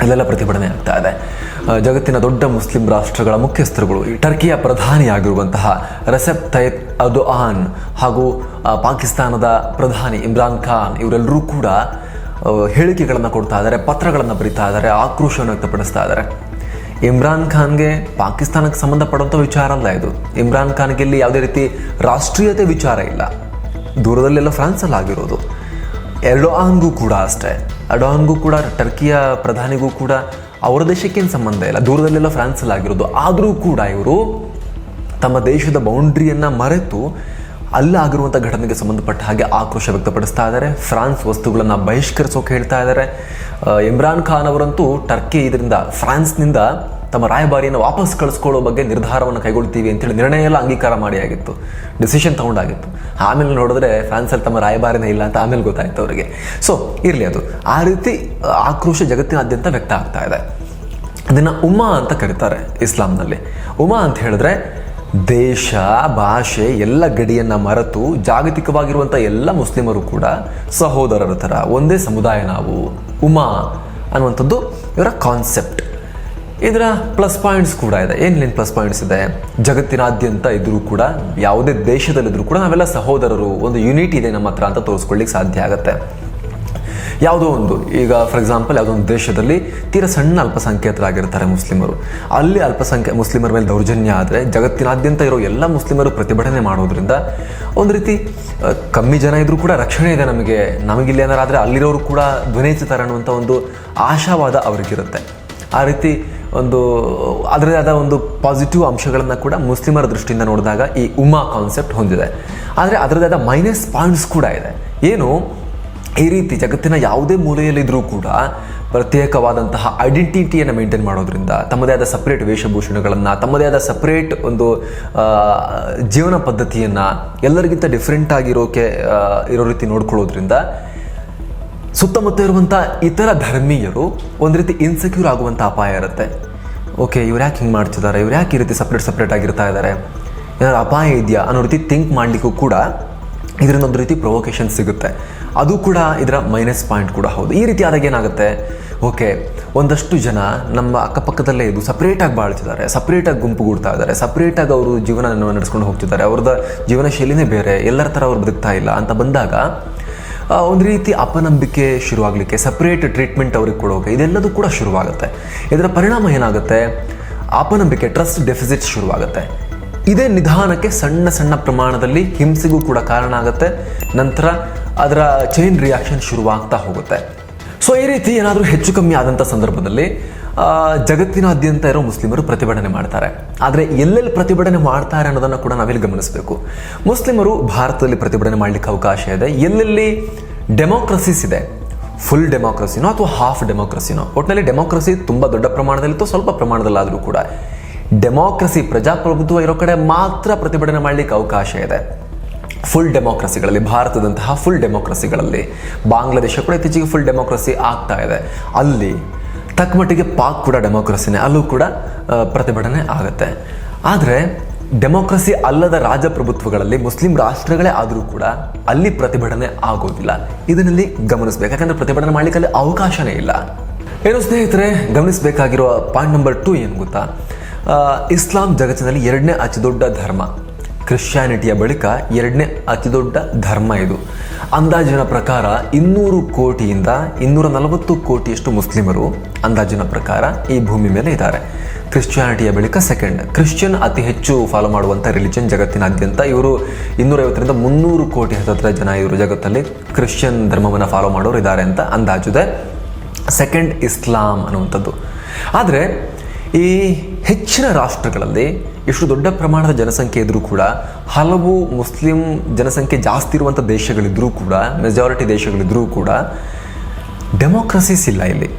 ಅಲ್ಲೆಲ್ಲ ಪ್ರತಿಭಟನೆ ಆಗ್ತಾ ಇದೆ. ಜಗತ್ತಿನ ದೊಡ್ಡ ಮುಸ್ಲಿಂ ರಾಷ್ಟ್ರಗಳ ಮುಖ್ಯಸ್ಥರುಗಳು ಟರ್ಕಿಯ ಪ್ರಧಾನಿಯಾಗಿರುವಂತಹ ರೆಸೆಪ್ ಅದು ಆನ್ ಹಾಗೂ ಪಾಕಿಸ್ತಾನದ ಪ್ರಧಾನಿ ಇಮ್ರಾನ್ ಖಾನ್, ಇವರೆಲ್ಲರೂ ಕೂಡ ಹೇಳಿಕೆಗಳನ್ನು ಕೊಡ್ತಾ ಇದ್ದಾರೆ ಪತ್ರಗಳನ್ನು ಬರಿತಾ ಇದ್ದಾರೆ ಆಕ್ರೋಶವನ್ನು ವ್ಯಕ್ತಪಡಿಸ್ತಾ ಇದ್ದಾರೆ ಇಮ್ರಾನ್ ಖಾನ್ಗೆ ಪಾಕಿಸ್ತಾನಕ್ಕೆ ಸಂಬಂಧಪಡುವಂಥ ವಿಚಾರ ಅಲ್ಲ ಇದು. ಇಮ್ರಾನ್ ಖಾನ್ಗೆ ಇಲ್ಲಿ ಯಾವುದೇ ರೀತಿ ರಾಷ್ಟ್ರೀಯತೆ ವಿಚಾರ ಇಲ್ಲ. ದೂರದಲ್ಲೆಲ್ಲ ಫ್ರಾನ್ಸಲ್ಲಿ ಆಗಿರೋದು. ಎರ್ಡೋಹಾನ್ಗೂ ಕೂಡ ಅಷ್ಟೇ. ಅಡೋನ್ಗೂ ಕೂಡ, ಟರ್ಕಿಯ ಪ್ರಧಾನಿಗೂ ಕೂಡ ಅವರ ದೇಶಕ್ಕೇನು ಸಂಬಂಧ ಇಲ್ಲ. ದೂರದಲ್ಲೆಲ್ಲ ಫ್ರಾನ್ಸಲ್ಲಿ ಆಗಿರೋದು. ಆದರೂ ಕೂಡ ಇವರು ತಮ್ಮ ದೇಶದ ಬೌಂಡ್ರಿಯನ್ನು ಮರೆತು ಅಲ್ಲಾಗಿರುವಂಥ ಘಟನೆಗೆ ಸಂಬಂಧಪಟ್ಟ ಹಾಗೆ ಆಕ್ರೋಶ ವ್ಯಕ್ತಪಡಿಸ್ತಾ ಇದ್ದಾರೆ. ಫ್ರಾನ್ಸ್ ವಸ್ತುಗಳನ್ನು ಬಹಿಷ್ಕರಿಸೋಕೆ ಹೇಳ್ತಾ ಇದ್ದಾರೆ. ಇಮ್ರಾನ್ ಖಾನ್ ಅವರಂತೂ ಟರ್ಕಿ ಇದರಿಂದ, ಫ್ರಾನ್ಸ್ನಿಂದ ತಮ್ಮ ರಾಯಭಾರಿಯನ್ನು ವಾಪಸ್ ಕಳಿಸ್ಕೊಳ್ಳೋ ಬಗ್ಗೆ ನಿರ್ಧಾರವನ್ನು ಕೈಗೊಳ್ತೀವಿ ಅಂತೇಳಿ ನಿರ್ಣಯ ಎಲ್ಲ ಅಂಗೀಕಾರ ಮಾಡಿ ಆಗಿತ್ತು. ಡಿಸಿಷನ್ ತಗೊಂಡಾಗಿತ್ತು ಆಮೇಲೆ ನೋಡಿದ್ರೆ ಫ್ರಾನ್ಸಲ್ಲಿ ತಮ್ಮ ರಾಯಭಾರಿನೇ ಇಲ್ಲ ಅಂತ ಆಮೇಲೆ ಗೊತ್ತಾಯ್ತು ಅವರಿಗೆ. ಸೊ ಇರಲಿ ಅದು. ಆ ರೀತಿ ಆಕ್ರೋಶ ಜಗತ್ತಿನಾದ್ಯಂತ ವ್ಯಕ್ತ ಆಗ್ತಾ ಇದೆ. ಅದನ್ನು ಉಮಾ ಅಂತ ಕರೀತಾರೆ ಇಸ್ಲಾಂನಲ್ಲಿ. ಉಮಾ ಅಂತ ಹೇಳಿದ್ರೆ ದೇಶ, ಭಾಷೆ, ಎಲ್ಲ ಗಡಿಯನ್ನು ಮರೆತು ಜಾಗತಿಕವಾಗಿರುವಂಥ ಎಲ್ಲ ಮುಸ್ಲಿಮರು ಕೂಡ ಸಹೋದರರ ಥರ ಒಂದೇ ಸಮುದಾಯ ನಾವು, ಉಮಾ ಅನ್ನುವಂಥದ್ದು ಇವರ ಕಾನ್ಸೆಪ್ಟ್ ಇದರ ಪ್ಲಸ್ ಪಾಯಿಂಟ್ಸ್ ಕೂಡ ಇದೆ. ಏನೇನು ಪ್ಲಸ್ ಪಾಯಿಂಟ್ಸ್ ಇದೆ? ಜಗತ್ತಿನಾದ್ಯಂತ ಇದ್ದರೂ ಕೂಡ, ಯಾವುದೇ ದೇಶದಲ್ಲಿದ್ದರೂ ಕೂಡ ನಾವೆಲ್ಲ ಸಹೋದರರು, ಒಂದು ಯೂನಿಟಿ ಇದೆ ನಮ್ಮ ಹತ್ರ ಅಂತ ತೋರಿಸ್ಕೊಳ್ಳಿಕ್ಕೆ ಸಾಧ್ಯ ಆಗುತ್ತೆ. ಯಾವುದೋ ಒಂದು, ಈಗ ಫಾರ್ ಎಕ್ಸಾಂಪಲ್ ಯಾವುದೋ ಒಂದು ದೇಶದಲ್ಲಿ ತೀರ ಸಣ್ಣ ಅಲ್ಪಸಂಖ್ಯಾತರಾಗಿರ್ತಾರೆ ಮುಸ್ಲಿಮರು. ಅಲ್ಲಿ ಅಲ್ಪಸಂಖ್ಯಾ, ಮುಸ್ಲಿಮರ ಮೇಲೆ ದೌರ್ಜನ್ಯ ಆದರೆ ಜಗತ್ತಿನಾದ್ಯಂತ ಇರೋ ಎಲ್ಲ ಮುಸ್ಲಿಮರು ಪ್ರತಿಭಟನೆ ಮಾಡೋದ್ರಿಂದ ಒಂದು ರೀತಿ ಕಮ್ಮಿ ಜನ ಇದ್ರೂ ಕೂಡ ರಕ್ಷಣೆ ಇದೆ ನಮಗೆ. ನಮಗಿಲ್ಲ ಏನಾರಾದರೆ ಅಲ್ಲಿರೋರು ಕೂಡ ಧ್ವನಿಸುತ್ತಾರೆ ಅನ್ನುವಂಥ ಒಂದು ಆಶಾವಾದ ಅವರಿಗಿರುತ್ತೆ. ಆ ರೀತಿ ಒಂದು ಅದರದೇ ಆದ ಒಂದು ಪಾಸಿಟಿವ್ ಅಂಶಗಳನ್ನು ಕೂಡ ಮುಸ್ಲಿಮರ ದೃಷ್ಟಿಯಿಂದ ನೋಡಿದಾಗ ಈ ಉಮಾ ಕಾನ್ಸೆಪ್ಟ್ ಹೊಂದಿದೆ. ಆದರೆ ಅದರದೇ ಆದ ಮೈನಸ್ ಪಾಯಿಂಟ್ಸ್ ಕೂಡ ಇದೆ. ಏನು? ಈ ರೀತಿ ಜಗತ್ತಿನ ಯಾವುದೇ ಮೂಲೆಯಲ್ಲಿದ್ದರೂ ಕೂಡ ಪ್ರತ್ಯೇಕವಾದಂತಹ ಐಡೆಂಟಿಟಿಯನ್ನು ಮೇಂಟೈನ್ ಮಾಡೋದ್ರಿಂದ, ತಮ್ಮದೇ ಆದ ಸಪ್ರೇಟ್ ವೇಷಭೂಷಣಗಳನ್ನು, ತಮ್ಮದೇ ಆದ ಸಪ್ರೇಟ್ ಒಂದು ಜೀವನ ಪದ್ಧತಿಯನ್ನು ಎಲ್ಲರಿಗಿಂತ ಡಿಫ್ರೆಂಟ್ ಆಗಿರೋಕೆ ಇರೋ ರೀತಿ ನೋಡ್ಕೊಳ್ಳೋದ್ರಿಂದ ಸುತ್ತಮುತ್ತ ಇರುವಂಥ ಇತರ ಧರ್ಮೀಯರು ಒಂದು ರೀತಿ ಇನ್ಸೆಕ್ಯೂರ್ ಆಗುವಂಥ ಅಪಾಯ ಇರುತ್ತೆ. ಓಕೆ ಇವ್ರು ಯಾಕೆ ಹಿಂಗೆ ಮಾಡ್ತಿದ್ದಾರೆ? ಇವ್ರು ಯಾಕೆ ಈ ರೀತಿ ಸಪ್ರೇಟ್ ಸಪ್ರೇಟ್ ಆಗಿರ್ತಾ ಇದ್ದಾರೆ ಏನಾದ್ರು ಅಪಾಯ ಇದೆಯಾ ಅನ್ನೋ ರೀತಿ ಥಿಂಕ್ ಮಾಡಲಿಕ್ಕೂ ಕೂಡ ಇದರಿಂದ ಒಂದು ರೀತಿ ಪ್ರೊವೊಕೇಶನ್ ಸಿಗುತ್ತೆ. ಅದು ಕೂಡ ಇದರ ಮೈನಸ್ ಪಾಯಿಂಟ್ ಕೂಡ ಹೌದು. ಈ ರೀತಿ ಆದಾಗ ಏನಾಗುತ್ತೆ? ಓಕೆ ಒಂದಷ್ಟು ಜನ ನಮ್ಮ ಅಕ್ಕಪಕ್ಕದಲ್ಲೇ ಇದು ಸಪ್ರೇಟಾಗಿ ಬಾಳ್ತಿದ್ದಾರೆ. ಸಪ್ರೇಟಾಗಿ ಗುಂಪುಗೂಡ್ತಾ ಇದ್ದಾರೆ. ಸಪ್ರೇಟಾಗಿ ಅವರು ಜೀವನ ನಡೆಸ್ಕೊಂಡು ಹೋಗ್ತಿದ್ದಾರೆ. ಅವ್ರದ್ದು ಜೀವನ ಶೈಲಿನೇ ಬೇರೆ. ಎಲ್ಲರ ಥರ ಅವ್ರು ಬದುಕ್ತಾ ಇಲ್ಲ ಅಂತ ಬಂದಾಗ ಒಂದು ರೀತಿ ಅಪನಂಬಿಕೆ ಶುರುವಾಗಲಿಕ್ಕೆ ಸಪ್ರೇಟ್ ಟ್ರೀಟ್ಮೆಂಟ್ ಅವ್ರಿಗೆ ಕೊಡೋಕೆ ಇದೆಲ್ಲದೂ ಕೂಡ ಶುರುವಾಗುತ್ತೆ. ಇದರ ಪರಿಣಾಮ ಏನಾಗುತ್ತೆ? ಅಪನಂಬಿಕೆ ಟ್ರಸ್ಟ್ ಡೆಫಿಸಿಟ್ ಶುರುವಾಗುತ್ತೆ. ಇದೇ ನಿಧಾನಕ್ಕೆ ಸಣ್ಣ ಸಣ್ಣ ಪ್ರಮಾಣದಲ್ಲಿ ಹಿಂಸೆಗೂ ಕೂಡ ಕಾರಣ ಆಗುತ್ತೆ. ನಂತರ ಅದರ ಚೈನ್ ರಿಯಾಕ್ಷನ್ ಶುರುವಾಗ್ತಾ ಹೋಗುತ್ತೆ. ಸೊ ಈ ರೀತಿ ಏನಾದರೂ ಹೆಚ್ಚು ಕಮ್ಮಿ ಆದಂಥ ಸಂದರ್ಭದಲ್ಲಿ ಜಗತ್ತಿನಾದ್ಯಂತ ಇರೋ ಮುಸ್ಲಿಮರು ಪ್ರತಿಭಟನೆ ಮಾಡ್ತಾರೆ. ಆದರೆ ಎಲ್ಲೆಲ್ಲಿ ಪ್ರತಿಭಟನೆ ಮಾಡ್ತಾರೆ ಅನ್ನೋದನ್ನು ಕೂಡ ನಾವಿಲ್ಲಿ ಗಮನಿಸಬೇಕು. ಮುಸ್ಲಿಮರು ಭಾರತದಲ್ಲಿ ಪ್ರತಿಭಟನೆ ಮಾಡಲಿಕ್ಕೆ ಅವಕಾಶ ಇದೆ. ಎಲ್ಲೆಲ್ಲಿ ಡೆಮೋಕ್ರಸೀಸ್ ಇದೆ ಫುಲ್ ಡೆಮೋಕ್ರಸಿನೋ ಅಥವಾ ಹಾಫ್ ಡೆಮೋಕ್ರಸಿನೋ ಒಟ್ಟಿನಲ್ಲಿ ಡೆಮೋಕ್ರಸಿ ತುಂಬ ದೊಡ್ಡ ಪ್ರಮಾಣದಲ್ಲಿ ಅಥವಾ ಸ್ವಲ್ಪ ಪ್ರಮಾಣದಲ್ಲಾದರೂ ಕೂಡ ಡೆಮೋಕ್ರಸಿ ಪ್ರಜಾಪ್ರಭುತ್ವ ಇರೋ ಕಡೆ ಮಾತ್ರ ಪ್ರತಿಭಟನೆ ಮಾಡಲಿಕ್ಕೆ ಅವಕಾಶ ಇದೆ. ಫುಲ್ ಡೆಮೋಕ್ರಸಿಗಳಲ್ಲಿ ಭಾರತದಂತಹ ಫುಲ್ ಡೆಮೋಕ್ರಸಿಗಳಲ್ಲಿ ಬಾಂಗ್ಲಾದೇಶ ಕೂಡ ಇತ್ತೀಚೆಗೆ ಫುಲ್ ಡೆಮೋಕ್ರಸಿ ಆಗ್ತಾ ಇದೆ. ಅಲ್ಲಿ ತಕ್ಕ ಮಟ್ಟಿಗೆ ಪಾಕ್ ಕೂಡ ಡೆಮೋಕ್ರಸಿನೇ ಅಲ್ಲೂ ಕೂಡ ಪ್ರತಿಭಟನೆ ಆಗುತ್ತೆ. ಆದರೆ ಡೆಮೋಕ್ರಸಿ ಅಲ್ಲದ ರಾಜಪ್ರಭುತ್ವಗಳಲ್ಲಿ, ಮುಸ್ಲಿಂ ರಾಷ್ಟ್ರಗಳೇ ಆದರೂ ಕೂಡ ಅಲ್ಲಿ ಪ್ರತಿಭಟನೆ ಆಗೋದಿಲ್ಲ. ಇದನ್ನಲ್ಲಿ ಗಮನಿಸಬೇಕು. ಯಾಕಂದರೆ ಪ್ರತಿಭಟನೆ ಮಾಡಲಿಕ್ಕೆ ಅಲ್ಲಿ ಅವಕಾಶನೇ ಇಲ್ಲ. ಏನು ಸ್ನೇಹಿತರೆ, ಗಮನಿಸಬೇಕಾಗಿರುವ ಪಾಯಿಂಟ್ ನಂಬರ್ ಟೂ ಏನು ಗೊತ್ತಾ? ಇಸ್ಲಾಂ ಜಗತ್ತಿನಲ್ಲಿ ಎರಡನೇ ಅತಿ ದೊಡ್ಡ ಧರ್ಮ. ಕ್ರಿಶ್ಚಿಯಾನಿಟಿಯ ಬಳಿಕ ಎರಡನೇ ಅತಿ ದೊಡ್ಡ ಧರ್ಮ ಇದು. ಅಂದಾಜಿನ ಪ್ರಕಾರ ಇನ್ನೂರು ಕೋಟಿಯಿಂದ ಇನ್ನೂರ ನಲವತ್ತು ಕೋಟಿಯಷ್ಟು ಮುಸ್ಲಿಮರು ಅಂದಾಜಿನ ಪ್ರಕಾರ ಈ ಭೂಮಿ ಮೇಲೆ ಇದ್ದಾರೆ. ಕ್ರಿಶ್ಚಿಯಾನಿಟಿಯ ಬಳಿಕ ಸೆಕೆಂಡ್ ಕ್ರಿಶ್ಚಿಯನ್ ಅತಿ ಹೆಚ್ಚು ಫಾಲೋ ಮಾಡುವಂಥ ರಿಲಿಜನ್ ಜಗತ್ತಿನಾದ್ಯಂತ ಇವರು ಇನ್ನೂರೈವತ್ತರಿಂದ ಮುನ್ನೂರು ಕೋಟಿ ಹತ್ತಿರ ಜನ ಇವರು ಜಗತ್ತಲ್ಲಿ ಕ್ರಿಶ್ಚಿಯನ್ ಧರ್ಮವನ್ನು ಫಾಲೋ ಮಾಡೋರು ಇದ್ದಾರೆ ಅಂತ ಅಂದಾಜಿದೆ ಸೆಕೆಂಡ್ ಇಸ್ಲಾಂ ಅನ್ನುವಂಥದ್ದು. ಆದರೆ ಈ ಹೆಚ್ಚಿನ ರಾಷ್ಟ್ರಗಳಲ್ಲಿ ಎಷ್ಟು ದೊಡ್ಡ ಪ್ರಮಾಣದ ಜನಸಂಖ್ಯೆ ಇದ್ದರೂ ಕೂಡ ಹಲವು ಮುಸ್ಲಿಂ ಜನಸಂಖ್ಯೆ ಜಾಸ್ತಿ ಇರುವಂಥ ದೇಶಗಳಿದ್ರೂ ಕೂಡ ಮೆಜಾರಿಟಿ ದೇಶಗಳಿದ್ರೂ ಕೂಡ ಡೆಮೋಕ್ರಸೀಸ್ ಇಲ್ಲ ಇಲ್ಲಿ.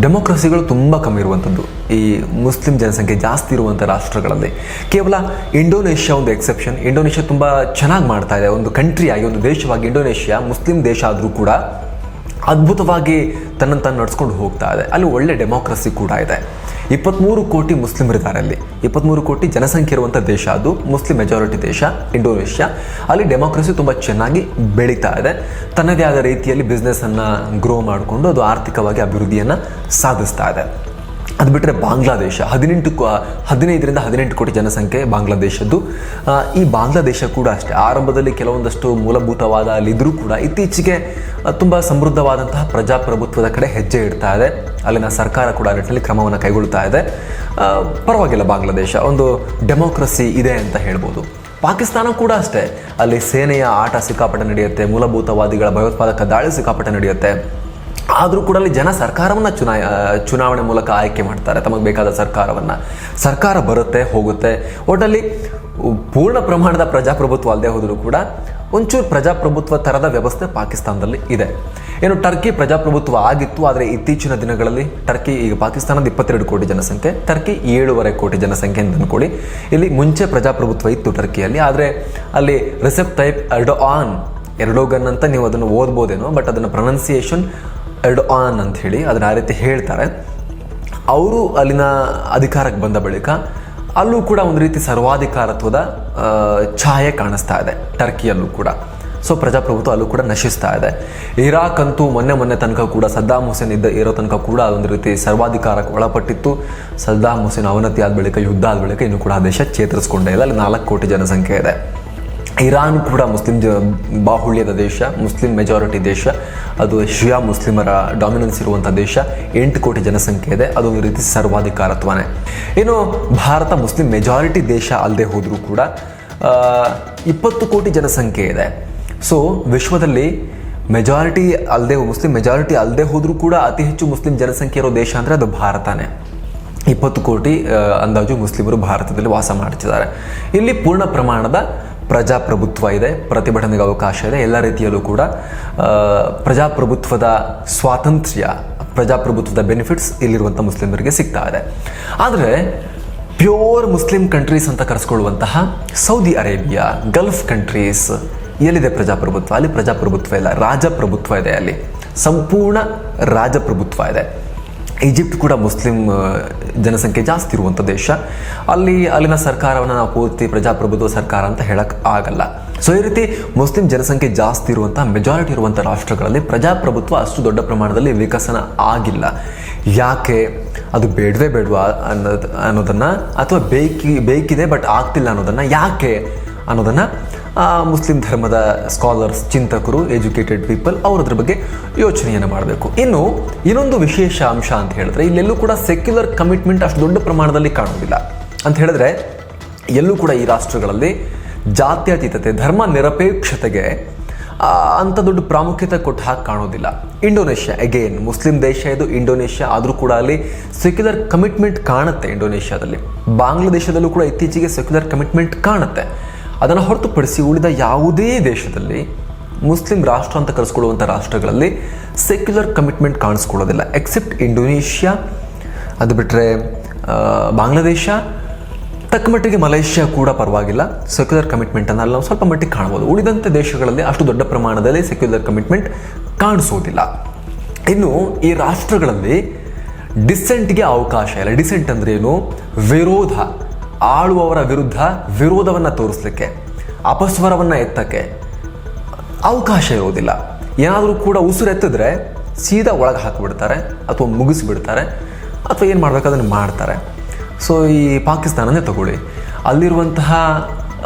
ಡೆಮೋಕ್ರಸಿಗಳು ತುಂಬ ಕಮ್ಮಿ ಇರುವಂಥದ್ದು. ಈ ಮುಸ್ಲಿಂ ಜನಸಂಖ್ಯೆ ಜಾಸ್ತಿ ಇರುವಂಥ ರಾಷ್ಟ್ರಗಳಲ್ಲಿ. ಕೇವಲ ಇಂಡೋನೇಷ್ಯಾ ಒಂದು ಎಕ್ಸೆಪ್ಷನ್ ಇಂಡೋನೇಷ್ಯಾ ತುಂಬ ಚೆನ್ನಾಗಿ ಮಾಡ್ತಾ ಇದೆ. ಒಂದು ಕಂಟ್ರಿಯಾಗಿ ಒಂದು ದೇಶವಾಗಿ ಇಂಡೋನೇಷ್ಯಾ ಮುಸ್ಲಿಂ ದೇಶ ಆದರೂ ಕೂಡ ಅದ್ಭುತವಾಗಿ ತನ್ನನ್ನು ತಾನು ನಡ್ಸ್ಕೊಂಡು ಹೋಗ್ತಾ ಇದೆ. ಅಲ್ಲಿ ಒಳ್ಳೆ ಡೆಮೋಕ್ರಸಿ ಕೂಡ ಇದೆ. ಇಪ್ಪತ್ತ್ಮೂರು ಕೋಟಿ ಮುಸ್ಲಿಮರಿದ್ದಾರೆ ಅಲ್ಲಿ. ಇಪ್ಪತ್ತ್ಮೂರು ಕೋಟಿ ಜನಸಂಖ್ಯೆ ಇರುವಂಥ ದೇಶ ಅದು. ಮುಸ್ಲಿಂ ಮೆಜಾರಿಟಿ ದೇಶ ಇಂಡೋನೇಷ್ಯಾ ಅಲ್ಲಿ ಡೆಮೋಕ್ರಸಿ ತುಂಬ ಚೆನ್ನಾಗಿ ಬೆಳೀತಾ ಇದೆ. ತನ್ನದೇ ಆದ ರೀತಿಯಲ್ಲಿ ಬಿಸ್ನೆಸ್ಸನ್ನು ಗ್ರೋ ಮಾಡಿಕೊಂಡು ಅದು ಆರ್ಥಿಕವಾಗಿ ಅಭಿವೃದ್ಧಿಯನ್ನು ಸಾಧಿಸ್ತಾ ಇದೆ. ಅದು ಬಿಟ್ಟರೆ ಬಾಂಗ್ಲಾದೇಶ. ಹದಿನೆಂಟು ಹದಿನೈದರಿಂದ ಹದಿನೆಂಟು ಕೋಟಿ ಜನಸಂಖ್ಯೆ ಬಾಂಗ್ಲಾದೇಶದ್ದು. ಈ ಬಾಂಗ್ಲಾದೇಶ ಕೂಡ ಅಷ್ಟೇ. ಆರಂಭದಲ್ಲಿ ಕೆಲವೊಂದಷ್ಟು ಮೂಲಭೂತವಾದ ಅಲ್ಲಿದ್ದರೂ ಕೂಡ ಇತ್ತೀಚೆಗೆ ತುಂಬ ಸಮೃದ್ಧವಾದಂತಹ ಪ್ರಜಾಪ್ರಭುತ್ವದ ಕಡೆ ಹೆಜ್ಜೆ ಇಡ್ತಾ ಇದೆ. ಅಲ್ಲಿನ ಸರ್ಕಾರ ಕೂಡ ಆ ನಿಟ್ಟಿನಲ್ಲಿ ಕ್ರಮವನ್ನು ಕೈಗೊಳ್ತಾ ಇದೆ. ಪರವಾಗಿಲ್ಲ ಬಾಂಗ್ಲಾದೇಶ. ಒಂದು ಡೆಮೋಕ್ರಸಿ ಇದೆ ಅಂತ ಹೇಳ್ಬೋದು. ಪಾಕಿಸ್ತಾನ ಕೂಡ ಅಷ್ಟೇ. ಅಲ್ಲಿ ಸೇನೆಯ ಆಟ ಸಿಕ್ಕಾಪಟ್ಟೆ ನಡೆಯುತ್ತೆ, ಮೂಲಭೂತವಾದಿಗಳ ಭಯೋತ್ಪಾದಕ ದಾಳಿ ಸಿಕ್ಕಾಪಟ್ಟೆ ನಡೆಯುತ್ತೆ. ಆದರೂ ಕೂಡ ಅಲ್ಲಿ ಜನ ಸರ್ಕಾರವನ್ನು ಚುನಾಯ ಚುನಾವಣೆ ಮೂಲಕ ಆಯ್ಕೆ ಮಾಡ್ತಾರೆ. ತಮಗೆ ಬೇಕಾದ ಸರ್ಕಾರವನ್ನು. ಸರ್ಕಾರ ಬರುತ್ತೆ, ಹೋಗುತ್ತೆ. ಒಟ್ಟಲ್ಲಿ ಪೂರ್ಣ ಪ್ರಮಾಣದ ಪ್ರಜಾಪ್ರಭುತ್ವ ಅಲ್ಲದೆ ಹೋದರೂ ಕೂಡ ಒಂಚೂರು ಪ್ರಜಾಪ್ರಭುತ್ವ ಥರದ ವ್ಯವಸ್ಥೆ ಪಾಕಿಸ್ತಾನದಲ್ಲಿ ಇದೆ. ಏನು ಟರ್ಕಿ ಪ್ರಜಾಪ್ರಭುತ್ವ ಆಗಿತ್ತು, ಆದರೆ ಇತ್ತೀಚಿನ ದಿನಗಳಲ್ಲಿ ಟರ್ಕಿ, ಈಗ ಪಾಕಿಸ್ತಾನದ ಇಪ್ಪತ್ತೆರಡು ಕೋಟಿ ಜನಸಂಖ್ಯೆ, ಟರ್ಕಿ ಏಳೂವರೆ ಕೋಟಿ ಜನಸಂಖ್ಯೆ ಅಂತ ಅಂದ್ಕೊಳ್ಳಿ ಇಲ್ಲಿ ಮುಂಚೆ ಪ್ರಜಾಪ್ರಭುತ್ವ ಇತ್ತು ಟರ್ಕಿಯಲ್ಲಿ. ಆದರೆ ಅಲ್ಲಿ Recep Tayyip Erdogan Erdogan ಅಂತ ನೀವು ಅದನ್ನು ಓದ್ಬೋದೇನೋ, ಬಟ್ ಅದನ್ನು ಪ್ರೊನೌನ್ಸಿಯೇಷನ್ ಎರ್ಡೋ ಆನ್ ಅಂತ ಹೇಳಿ ಅದನ್ನ ಆ ರೀತಿ ಹೇಳ್ತಾರೆ. ಅವರು ಅಲ್ಲಿನ ಅಧಿಕಾರಕ್ಕೆ ಬಂದ ಬಳಿಕ ಅಲ್ಲೂ ಕೂಡ ಒಂದು ರೀತಿ ಸರ್ವಾಧಿಕಾರತ್ವದ ಛಾಯೆ ಕಾಣಿಸ್ತಾ ಇದೆ ಟರ್ಕಿಯಲ್ಲೂ ಕೂಡ. ಸೊ ಪ್ರಜಾಪ್ರಭುತ್ವ ಅಲ್ಲೂ ಕೂಡ ನಶಿಸ್ತಾ ಇದೆ. ಇರಾಕ್ ಅಂತೂ ಮೊನ್ನೆ ಮೊನ್ನೆ ತನಕ ಕೂಡ ಸದ್ದಾಂ ಹುಸೇನ್ ಇದ್ದ ಇರೋ ತನಕ ಕೂಡ ಅದೊಂದು ರೀತಿ ಸರ್ವಾಧಿಕಾರಕ್ಕೆ ಒಳಪಟ್ಟಿತ್ತು. ಸದ್ದಾಂ ಹುಸೇನ್ ಅವನತಿ ಆದ ಬಳಿಕ, ಯುದ್ಧ ಆದ ಬಳಿಕ ಇನ್ನೂ ಕೂಡ ಆ ದೇಶ ಚೇತರಿಸ್ಕೊಂಡೇ ಇಲ್ಲ. ಅಲ್ಲಿ ನಾಲ್ಕು ಕೋಟಿ ಜನಸಂಖ್ಯೆ ಇದೆ. ಇರಾನ್ ಕೂಡ ಮುಸ್ಲಿಂ ಬಾಹುಳ್ಯದ ದೇಶ, ಮುಸ್ಲಿಂ ಮೆಜಾರಿಟಿ ದೇಶ. ಅದು ಶಿಯಾ ಮುಸ್ಲಿಮರ ಡಾಮಿನೆನ್ಸ್ ಇರುವಂಥ ದೇಶ. ಎಂಟು ಕೋಟಿ ಜನಸಂಖ್ಯೆ ಇದೆ. ಅದು ಅದೊಂದು ರೀತಿ ಸರ್ವಾಧಿಕಾರತ್ವನೇ. ಇನ್ನು ಭಾರತ ಮುಸ್ಲಿಂ ಮೆಜಾರಿಟಿ ದೇಶ ಅಲ್ಲದೆ ಹೋದರೂ ಕೂಡ ಇಪ್ಪತ್ತು ಕೋಟಿ ಜನಸಂಖ್ಯೆ ಇದೆ. ಸೊ ವಿಶ್ವದಲ್ಲಿ ಮೆಜಾರಿಟಿ ಅಲ್ಲದೆ ಮುಸ್ಲಿಂ ಮೆಜಾರಿಟಿ ಅಲ್ಲದೆ ಹೋದರೂ ಕೂಡ ಅತಿ ಹೆಚ್ಚು ಮುಸ್ಲಿಂ ಜನಸಂಖ್ಯೆ ಇರೋ ದೇಶ ಅಂದರೆ ಅದು ಭಾರತನೇ. ಇಪ್ಪತ್ತು ಕೋಟಿ ಅಂದಾಜು ಮುಸ್ಲಿಮರು ಭಾರತದಲ್ಲಿ ವಾಸ ಮಾಡ್ತಿದ್ದಾರೆ. ಇಲ್ಲಿ ಪೂರ್ಣ ಪ್ರಮಾಣದ ಪ್ರಜಾಪ್ರಭುತ್ವ ಇದೆ, ಪ್ರತಿಭಟನೆಗೆ ಅವಕಾಶ ಇದೆ. ಎಲ್ಲ ರೀತಿಯಲ್ಲೂ ಕೂಡ ಪ್ರಜಾಪ್ರಭುತ್ವದ ಸ್ವಾತಂತ್ರ್ಯ, ಪ್ರಜಾಪ್ರಭುತ್ವದ ಬೆನಿಫಿಟ್ಸ್ ಇಲ್ಲಿರುವಂಥ ಮುಸ್ಲಿಮರಿಗೆ ಸಿಗ್ತಾ ಇದೆ. ಆದರೆ ಪ್ಯೂರ್ ಮುಸ್ಲಿಂ ಕಂಟ್ರೀಸ್ ಅಂತ ಕರೆಸ್ಕೊಳ್ಳುವಂತಹ ಸೌದಿ ಅರೇಬಿಯಾ ಗಲ್ಫ್ ಕಂಟ್ರೀಸ್ ಎಲ್ಲಿದೆ ಪ್ರಜಾಪ್ರಭುತ್ವ? ಅಲ್ಲಿ ಪ್ರಜಾಪ್ರಭುತ್ವ ಇಲ್ಲ. ರಾಜಪ್ರಭುತ್ವ ಇದೆ ಅಲ್ಲಿ. ಸಂಪೂರ್ಣ ರಾಜಪ್ರಭುತ್ವ ಇದೆ. ಈಜಿಪ್ಟ್ ಕೂಡ ಮುಸ್ಲಿಂ ಜನಸಂಖ್ಯೆ ಜಾಸ್ತಿ ಇರುವಂಥ ದೇಶ. ಅಲ್ಲಿ, ಅಲ್ಲಿನ ಸರ್ಕಾರವನ್ನು ನಾವು ಪೂರ್ತಿ ಪ್ರಜಾಪ್ರಭುತ್ವ ಸರ್ಕಾರ ಅಂತ ಹೇಳಕ್ ಆಗಲ್ಲ. ಸೊ ಈ ರೀತಿ ಮುಸ್ಲಿಂ ಜನಸಂಖ್ಯೆ ಜಾಸ್ತಿ ಇರುವಂಥ ಮೆಜಾರಿಟಿ ಇರುವಂಥ ರಾಷ್ಟ್ರಗಳಲ್ಲಿ ಪ್ರಜಾಪ್ರಭುತ್ವ ಅಷ್ಟು ದೊಡ್ಡ ಪ್ರಮಾಣದಲ್ಲಿ ವಿಕಸನ ಆಗಿಲ್ಲ. ಯಾಕೆ? ಅದು ಬೇಡವೇ ಬೇಡವಾ ಅನ್ನೋದು, ಅನ್ನೋದನ್ನು, ಅಥವಾ ಬೇಕಿ, ಬೇಕಿದೆ ಬಟ್ ಆಗ್ತಿಲ್ಲ ಅನ್ನೋದನ್ನು ಯಾಕೆ ಅನ್ನೋದನ್ನು ಮುಸ್ಲಿಂ ಧರ್ಮದ ಸ್ಕಾಲರ್ಸ್ ಚಿಂತಕರು ಎಜುಕೇಟೆಡ್ ಪೀಪಲ್ ಅವರದ್ರ ಬಗ್ಗೆ ಯೋಚನೆಯನ್ನು ಮಾಡಬೇಕು. ಇನ್ನು ಇನ್ನೊಂದು ವಿಶೇಷ ಅಂಶ ಅಂತ ಹೇಳಿದ್ರೆ ಇಲ್ಲೆಲ್ಲೂ ಕೂಡ ಸೆಕ್ಯುಲರ್ ಕಮಿಟ್ಮೆಂಟ್ ಅಷ್ಟು ದೊಡ್ಡ ಪ್ರಮಾಣದಲ್ಲಿ ಕಾಣೋದಿಲ್ಲ ಅಂತ ಹೇಳಿದ್ರೆ ಎಲ್ಲೂ ಕೂಡ ಈ ರಾಷ್ಟ್ರಗಳಲ್ಲಿ ಜಾತ್ಯತೀತತೆ, ಧರ್ಮ ನಿರಪೇಕ್ಷತೆಗೆ ಅಂಥ ದೊಡ್ಡ ಪ್ರಾಮುಖ್ಯತೆ ಕೊಟ್ಟು ಹಾಗೆ ಕಾಣೋದಿಲ್ಲ ಇಂಡೋನೇಷ್ಯಾ ಅಗೇನ್ ಮುಸ್ಲಿಂ ದೇಶ ಇದು ಇಂಡೋನೇಷ್ಯಾ, ಆದರೂ ಕೂಡ ಅಲ್ಲಿ ಸೆಕ್ಯುಲರ್ ಕಮಿಟ್ಮೆಂಟ್ ಕಾಣುತ್ತೆ ಇಂಡೋನೇಷ್ಯಾದಲ್ಲಿ. ಬಾಂಗ್ಲಾದೇಶದಲ್ಲೂ ಕೂಡ ಇತ್ತೀಚೆಗೆ ಸೆಕ್ಯುಲರ್ ಕಮಿಟ್ಮೆಂಟ್ ಕಾಣುತ್ತೆ. ಅದನ್ನು ಹೊರತುಪಡಿಸಿ ಉಳಿದ ಯಾವುದೇ ದೇಶದಲ್ಲಿ ಮುಸ್ಲಿಂ ರಾಷ್ಟ್ರ ಅಂತ ಕರೆಸ್ಕೊಳ್ಳುವಂಥ ರಾಷ್ಟ್ರಗಳಲ್ಲಿ ಸೆಕ್ಯುಲರ್ ಕಮಿಟ್ಮೆಂಟ್ ಕಾಣಿಸ್ಕೊಳ್ಳೋದಿಲ್ಲ ಎಕ್ಸೆಪ್ಟ್ ಇಂಡೋನೇಷ್ಯಾ, ಅದು ಬಿಟ್ಟರೆ ಬಾಂಗ್ಲಾದೇಶ. ತಕ್ಕ ಮಟ್ಟಿಗೆ ಮಲೇಷ್ಯಾ ಕೂಡ ಪರವಾಗಿಲ್ಲ ಸೆಕ್ಯುಲರ್ ಕಮಿಟ್ಮೆಂಟನ್ನು ಅಲ್ಲಿ ನಾವು ಸ್ವಲ್ಪ ಮಟ್ಟಿಗೆ ಕಾಣ್ಬೋದು. ಉಳಿದಂಥ ದೇಶಗಳಲ್ಲಿ ಅಷ್ಟು ದೊಡ್ಡ ಪ್ರಮಾಣದಲ್ಲಿ ಸೆಕ್ಯುಲರ್ ಕಮಿಟ್ಮೆಂಟ್ ಕಾಣಿಸೋದಿಲ್ಲ. ಇನ್ನು ಈ ರಾಷ್ಟ್ರಗಳಲ್ಲಿ ಡಿಸೆಂಟ್ಗೆ ಅವಕಾಶ ಇಲ್ಲ. ಡಿಸೆಂಟ್ ಅಂದ್ರೆ ಏನು? ವಿರೋಧ. ಆಳುವವರ ವಿರುದ್ಧ ವಿರೋಧವನ್ನು ತೋರಿಸ್ಲಿಕ್ಕೆ, ಅಪಸ್ವರವನ್ನು ಎತ್ತಕ್ಕೆ ಅವಕಾಶ ಇರೋದಿಲ್ಲ ಏನಾದರೂ ಕೂಡ ಉಸಿರೆತ್ತಿದ್ರೆ ಸೀದಾ ಒಳಗೆ ಹಾಕಿಬಿಡ್ತಾರೆ ಅಥವಾ ಮುಗಿಸಿಬಿಡ್ತಾರೆ ಅಥವಾ ಏನು ಮಾಡಬೇಕು ಅದನ್ನು ಮಾಡ್ತಾರೆ. ಸೊ ಈ ಪಾಕಿಸ್ತಾನನೇ ತಗೊಳ್ಳಿ. ಅಲ್ಲಿರುವಂತಹ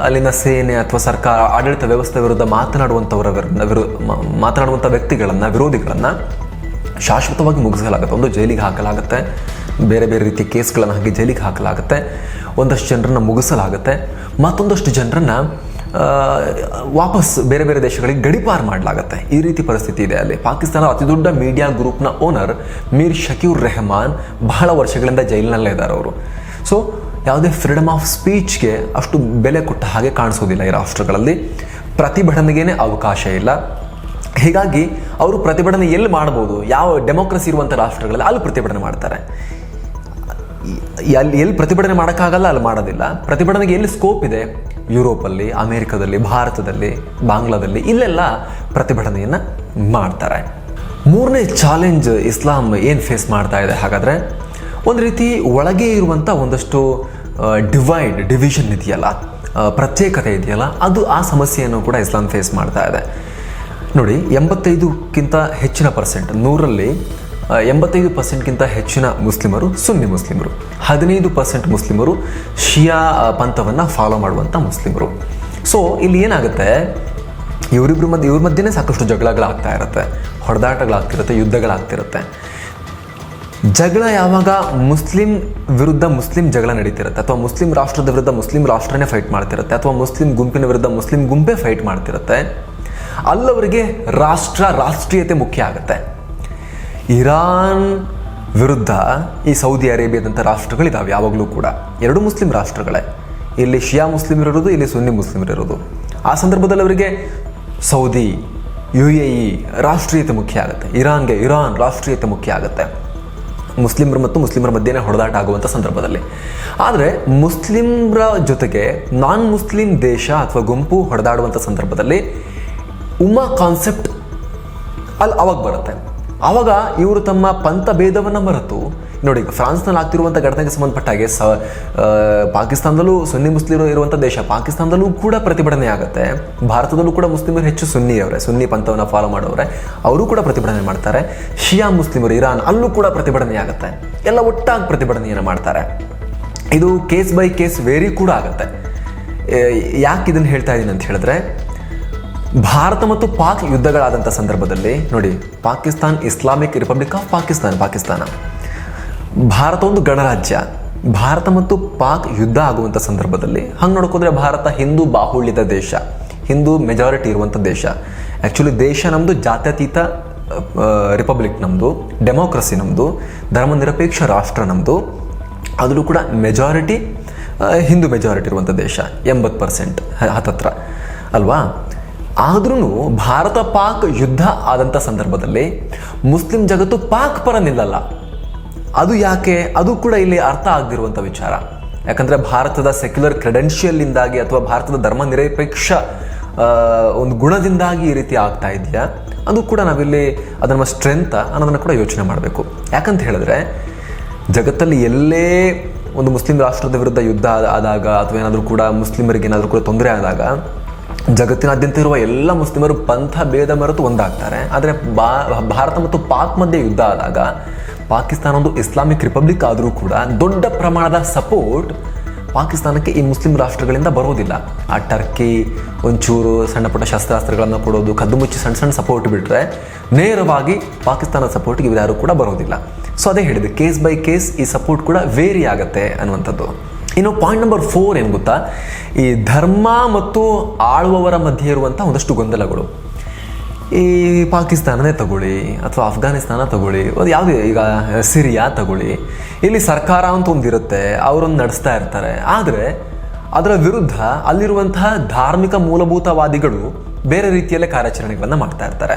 ಅಲ್ಲಿನ ಸೇನೆ ಅಥವಾ ಸರ್ಕಾರ, ಆಡಳಿತ ವ್ಯವಸ್ಥೆ ವಿರುದ್ಧ ಮಾತನಾಡುವಂಥವರ ವಿರುದ್ಧ ವಿರು ಮಾತನಾಡುವಂಥ ವ್ಯಕ್ತಿಗಳನ್ನು, ವಿರೋಧಿಗಳನ್ನು ಶಾಶ್ವತವಾಗಿ ಮುಗಿಸಲಾಗುತ್ತೆ. ಒಂದು ಜೈಲಿಗೆ ಹಾಕಲಾಗುತ್ತೆ. ಬೇರೆ ಬೇರೆ ರೀತಿಯ ಕೇಸ್ಗಳನ್ನು ಹಾಕಿ ಜೈಲಿಗೆ ಹಾಕಲಾಗುತ್ತೆ. ಒಂದಷ್ಟು ಜನರನ್ನು ಮುಗಿಸಲಾಗುತ್ತೆ, ಮತ್ತೊಂದಷ್ಟು ಜನರನ್ನು ವಾಪಸ್ ಬೇರೆ ಬೇರೆ ದೇಶಗಳಿಗೆ ಗಡಿಪಾರು ಮಾಡಲಾಗುತ್ತೆ. ಈ ರೀತಿ ಪರಿಸ್ಥಿತಿ ಇದೆ ಅಲ್ಲಿ. ಪಾಕಿಸ್ತಾನ ಅತಿ ದೊಡ್ಡ ಮೀಡಿಯಾ ಗ್ರೂಪ್ನ ಓನರ್ ಮೀರ್ ಶಕೀರ್ ರೆಹಮಾನ್ ಬಹಳ ವರ್ಷಗಳಿಂದ ಜೈಲಿನಲ್ಲೇ ಇದ್ದಾರೆ ಅವರು. ಸೊ ಯಾವುದೇ ಫ್ರೀಡಮ್ ಆಫ್ ಸ್ಪೀಚ್ಗೆ ಅಷ್ಟು ಬೆಲೆ ಕೊಟ್ಟ ಹಾಗೆ ಕಾಣಿಸೋದಿಲ್ಲ ಈ ರಾಷ್ಟ್ರಗಳಲ್ಲಿ. ಪ್ರತಿಭಟನೆಗೇನೆ ಅವಕಾಶ ಇಲ್ಲ. ಹೀಗಾಗಿ, ಅವರು ಪ್ರತಿಭಟನೆ ಎಲ್ಲಿ ಮಾಡ್ಬೋದು? ಯಾವ ಡೆಮೋಕ್ರಸಿ ಇರುವಂಥ ರಾಷ್ಟ್ರಗಳಲ್ಲಿ ಅಲ್ಲಿ ಪ್ರತಿಭಟನೆ ಮಾಡ್ತಾರೆ. ಅಲ್ಲಿ ಎಲ್ಲಿ ಪ್ರತಿಭಟನೆ ಮಾಡೋಕ್ಕಾಗಲ್ಲ, ಅಲ್ಲಿ ಮಾಡೋದಿಲ್ಲ. ಪ್ರತಿಭಟನೆಗೆ ಎಲ್ಲಿ ಸ್ಕೋಪ್ ಇದೆ? ಯುರೋಪಲ್ಲಿ, ಅಮೇರಿಕದಲ್ಲಿ, ಭಾರತದಲ್ಲಿ, ಬಾಂಗ್ಲಾದಲ್ಲಿ ಇಲ್ಲೆಲ್ಲ ಪ್ರತಿಭಟನೆಯನ್ನು ಮಾಡ್ತಾರೆ. ಮೂರನೇ ಚಾಲೆಂಜ್ ಇಸ್ಲಾಂ ಏನು ಫೇಸ್ ಮಾಡ್ತಾ ಇದೆ ಹಾಗಾದರೆ? ಒಂದು ರೀತಿ ಒಳಗೆ ಇರುವಂಥ ಒಂದಷ್ಟು ಡಿವೈಡ್ ಡಿವಿಷನ್ ಇದೆಯಲ್ಲ ಪ್ರತ್ಯೇಕತೆ ಇದೆಯಲ್ಲ, ಅದು ಆ ಸಮಸ್ಯೆಯನ್ನು ಕೂಡ ಇಸ್ಲಾಂ ಫೇಸ್ ಮಾಡ್ತಾ ಇದೆ. ನೋಡಿ ಎಂಬತ್ತೈದಕ್ಕಿಂತ ಹೆಚ್ಚಿನ ಪರ್ಸೆಂಟ್ ನೂರಲ್ಲಿ ಎಂಬತ್ತೈದು ಪರ್ಸೆಂಟ್ಗಿಂತ ಹೆಚ್ಚಿನ ಮುಸ್ಲಿಮರು ಸುನ್ನಿ ಮುಸ್ಲಿಮರು. ಹದಿನೈದು ಪರ್ಸೆಂಟ್ ಮುಸ್ಲಿಮರು ಶಿಯಾ ಪಂಥವನ್ನು ಫಾಲೋ ಮಾಡುವಂಥ ಮುಸ್ಲಿಮರು. ಸೊ ಇಲ್ಲಿ ಏನಾಗುತ್ತೆ? ಇವರಿಬ್ಬರ ಮಧ್ಯೆ, ಇವ್ರ ಮಧ್ಯೆನೇ ಸಾಕಷ್ಟು ಜಗಳಗಳಾಗ್ತಾ ಇರುತ್ತೆ. ಹೊಡೆದಾಟಗಳಾಗ್ತಿರುತ್ತೆ, ಯುದ್ಧಗಳಾಗ್ತಿರುತ್ತೆ. ಜಗಳ ಯಾವಾಗ ಮುಸ್ಲಿಂ ವಿರುದ್ಧ ಮುಸ್ಲಿಂ ಜಗಳ ನಡೀತಿರುತ್ತೆ, ಅಥವಾ ಮುಸ್ಲಿಂ ರಾಷ್ಟ್ರದ ವಿರುದ್ಧ ಮುಸ್ಲಿಂ ರಾಷ್ಟ್ರನೇ ಫೈಟ್ ಮಾಡ್ತಿರುತ್ತೆ, ಅಥವಾ ಮುಸ್ಲಿಂ ಗುಂಪಿನ ವಿರುದ್ಧ ಮುಸ್ಲಿಂ ಗುಂಪೇ ಫೈಟ್ ಮಾಡ್ತಿರುತ್ತೆ, ಅಲ್ಲವರಿಗೆ ರಾಷ್ಟ್ರ, ರಾಷ್ಟ್ರೀಯತೆ ಮುಖ್ಯ ಆಗುತ್ತೆ. ಇರಾನ್ ವಿರುದ್ಧ ಈ ಸೌದಿ ಅರೇಬಿಯಾದಂಥ ರಾಷ್ಟ್ರಗಳಿದ್ದಾವೆ ಯಾವಾಗಲೂ ಕೂಡ. ಎರಡು ಮುಸ್ಲಿಂ ರಾಷ್ಟ್ರಗಳೇ. ಇಲ್ಲಿ ಶಿಯಾ ಮುಸ್ಲಿಮರಿರೋದು ಇಲ್ಲಿ ಸುನ್ನಿ ಮುಸ್ಲಿಮರಿರೋದು ಆ ಸಂದರ್ಭದಲ್ಲಿ ಅವರಿಗೆ ಸೌದಿ ಯು ಎ ಇ ರಾಷ್ಟ್ರೀಯತೆ ಮುಖ್ಯ ಆಗುತ್ತೆ. ಇರಾನ್ಗೆ ಇರಾನ್ ರಾಷ್ಟ್ರೀಯತೆ ಮುಖ್ಯ ಆಗುತ್ತೆ. ಮುಸ್ಲಿಮರು ಮತ್ತು ಮುಸ್ಲಿಮರ ಮಧ್ಯೆನೇ ಹೊಡೆದಾಟ ಆಗುವಂಥ ಸಂದರ್ಭದಲ್ಲಿ. ಆದರೆ ಮುಸ್ಲಿಮರ ಜೊತೆಗೆ ನಾನ್ ಮುಸ್ಲಿಂ ದೇಶ ಅಥವಾ ಗುಂಪು ಹೊಡೆದಾಡುವಂಥ ಸಂದರ್ಭದಲ್ಲಿ ಉಮಾ ಕಾನ್ಸೆಪ್ಟ್ ಅಲ್ಲಿ ಅವಾಗ ಬರುತ್ತೆ. ಆವಾಗ ಇವರು ತಮ್ಮ ಪಂಥ ಭೇದವನ್ನು ಮರೆತು, ನೋಡಿ ಫ್ರಾನ್ಸ್ನಲ್ಲಿ ಆಗ್ತಿರುವಂಥ ಘಟನೆಗೆ ಸಂಬಂಧಪಟ್ಟ ಹಾಗೆ ಸ ಪಾಕಿಸ್ತಾನದಲ್ಲೂ ಸುನ್ನಿ ಮುಸ್ಲಿಮರು ಇರುವಂಥ ದೇಶ, ಪಾಕಿಸ್ತಾನದಲ್ಲೂ ಕೂಡ ಪ್ರತಿಭಟನೆ ಆಗುತ್ತೆ. ಭಾರತದಲ್ಲೂ ಕೂಡ ಮುಸ್ಲಿಮರು ಹೆಚ್ಚು ಸುನ್ನಿಯವರೇ, ಸುನ್ನಿ ಪಂಥವನ್ನು ಫಾಲೋ ಮಾಡೋರೆ ಅವರು ಕೂಡ ಪ್ರತಿಭಟನೆ ಮಾಡ್ತಾರೆ. ಶಿಯಾ ಮುಸ್ಲಿಮರು, ಇರಾನ್, ಅಲ್ಲೂ ಕೂಡ ಪ್ರತಿಭಟನೆ ಆಗುತ್ತೆ. ಎಲ್ಲ ಒಟ್ಟಾಗಿ ಪ್ರತಿಭಟನೆಯನ್ನು ಮಾಡ್ತಾರೆ. ಇದು ಕೇಸ್ ಬೈ ಕೇಸ್ ವೇರಿ ಕೂಡ ಆಗುತ್ತೆ. ಯಾಕೆ ಇದನ್ನು ಹೇಳ್ತಾ ಇದ್ದೀನಿ ಅಂತ ಹೇಳಿದ್ರೆ ಭಾರತ ಮತ್ತು ಪಾಕ್ ಯುದ್ಧಗಳಾದಂಥ ಸಂದರ್ಭದಲ್ಲಿ ನೋಡಿ, Pakistan, Islamic republic of Pakistan Pakistan. Bharat ಒಂದು ಗಣರಾಜ್ಯ. ಭಾರತ ಮತ್ತು ಪಾಕ್ ಯುದ್ಧ ಆಗುವಂಥ ಸಂದರ್ಭದಲ್ಲಿ ಹಂಗೆ ನೋಡ್ಕೊಂಡ್ರೆ ಭಾರತ ಹಿಂದೂ ಬಾಹುಳ್ಯದ ದೇಶ, ಹಿಂದೂ ಮೆಜಾರಿಟಿ ಇರುವಂಥ ದೇಶ. ಆ್ಯಕ್ಚುಲಿ ದೇಶ ನಮ್ಮದು ಜಾತ್ಯತೀತ ರಿಪಬ್ಲಿಕ್ ನಮ್ಮದು ಡೆಮೋಕ್ರಸಿ ನಮ್ಮದು ಧರ್ಮನಿರಪೇಕ್ಷ ರಾಷ್ಟ್ರ ನಮ್ಮದು ಅದರಲ್ಲೂ ಕೂಡ ಮೆಜಾರಿಟಿ ಹಿಂದೂ ಮೆಜಾರಿಟಿ ಇರುವಂಥ ದೇಶ, ಎಂಬತ್ತು ಪರ್ಸೆಂಟ್ ಹತ್ತತ್ರ. ಅಲ್ವಾ? ಆದ್ರೂ ಭಾರತ ಪಾಕ್ ಯುದ್ಧ ಆದಂಥ ಸಂದರ್ಭದಲ್ಲಿ ಮುಸ್ಲಿಂ ಜಗತ್ತು ಪಾಕ್ ಪರ ನಿಲ್ಲಲ್ಲ. ಅದು ಯಾಕೆ? ಅದು ಕೂಡ ಇಲ್ಲಿ ಅರ್ಥ ಆಗದಿರುವಂಥ ವಿಚಾರ. ಯಾಕಂದ್ರೆ ಭಾರತದ ಸೆಕ್ಯುಲರ್ ಕ್ರೆಡೆನ್ಷಿಯಲ್ನಿಂದಾಗಿ ಅಥವಾ ಭಾರತದ ಧರ್ಮ ನಿರಪೇಕ್ಷ ಒಂದು ಗುಣದಿಂದಾಗಿ ಈ ರೀತಿ ಆಗ್ತಾ ಇದೆಯಾ? ಅದು ಕೂಡ ನಾವಿಲ್ಲಿ ಅದನ್ನ ಸ್ಟ್ರೆಂತ್ ಅನ್ನೋದನ್ನ ಕೂಡ ಯೋಚನೆ ಮಾಡಬೇಕು. ಯಾಕಂತ ಹೇಳಿದ್ರೆ, ಜಗತ್ತಲ್ಲಿ ಎಲ್ಲೇ ಒಂದು ಮುಸ್ಲಿಂ ರಾಷ್ಟ್ರದ ವಿರುದ್ಧ ಯುದ್ಧ ಆದಾಗ ಅಥವಾ ಏನಾದರೂ ಕೂಡ ಮುಸ್ಲಿಮರಿಗೆ ಏನಾದರೂ ಕೂಡ ತೊಂದರೆ ಆದಾಗ ಜಗತ್ತಿನಾದ್ಯಂತ ಇರುವ ಎಲ್ಲ ಮುಸ್ಲಿಮರು ಪಂಥ ಭೇದ ಮರೆತು ಒಂದಾಗ್ತಾರೆ. ಆದರೆ ಬಾ, ಭಾರತ ಮತ್ತು ಪಾಕ್ ಮಧ್ಯೆ ಯುದ್ಧ ಆದಾಗ ಪಾಕಿಸ್ತಾನ ಒಂದು ಇಸ್ಲಾಮಿಕ್ ರಿಪಬ್ಲಿಕ್ ಆದರೂ ಕೂಡ ದೊಡ್ಡ ಪ್ರಮಾಣದ ಸಪೋರ್ಟ್ ಪಾಕಿಸ್ತಾನಕ್ಕೆ ಈ ಮುಸ್ಲಿಂ ರಾಷ್ಟ್ರಗಳಿಂದ ಬರೋದಿಲ್ಲ. ಆ ಟರ್ಕಿ, ಒಂಚೂರು ಸಣ್ಣ ಪುಟ್ಟ ಶಸ್ತ್ರಾಸ್ತ್ರಗಳನ್ನು ಕೊಡೋದು, ಕದ್ದು ಮುಚ್ಚಿ ಸಣ್ಣ ಸಣ್ಣ ಸಪೋರ್ಟ್ ಬಿಟ್ಟರೆ ನೇರವಾಗಿ ಪಾಕಿಸ್ತಾನ ಸಪೋರ್ಟ್ಗೆ ಯಾರು ಕೂಡ ಬರೋದಿಲ್ಲ. ಸೊ ಅದೇ ಹೇಳಿದೆ ಕೇಸ್ ಬೈ ಕೇಸ್ ಈ ಸಪೋರ್ಟ್ ಕೂಡ ವೇರಿ ಆಗುತ್ತೆ ಅನ್ನುವಂಥದ್ದು. ಇನ್ನು ಪಾಯಿಂಟ್ ನಂಬರ್ ಫೋರ್ ಏನು ಗೊತ್ತಾ? ಈ ಧರ್ಮ ಮತ್ತು ಆಳುವವರ ಮಧ್ಯೆ ಇರುವಂಥ ಒಂದಷ್ಟು ಗೊಂದಲಗಳು. ಈ ಪಾಕಿಸ್ತಾನನೇ ತಗೊಳ್ಳಿ, ಅಥವಾ ಅಫ್ಘಾನಿಸ್ತಾನ ತಗೊಳ್ಳಿ, ಅದು ಯಾವುದೇ ಈಗ ಸಿರಿಯಾ ತಗೊಳ್ಳಿ, ಇಲ್ಲಿ ಸರ್ಕಾರ ಅಂತ ಒಂದಿರುತ್ತೆ ಅವರನ್ನು ನಡೆಸ್ತಾ ಇರ್ತಾರೆ. ಆದರೆ ಅದರ ವಿರುದ್ಧ ಅಲ್ಲಿರುವಂತಹ ಧಾರ್ಮಿಕ ಮೂಲಭೂತವಾದಿಗಳು ಬೇರೆ ರೀತಿಯಲ್ಲೇ ಕಾರ್ಯಾಚರಣೆಗಳನ್ನು ಮಾಡ್ತಾ ಇರ್ತಾರೆ.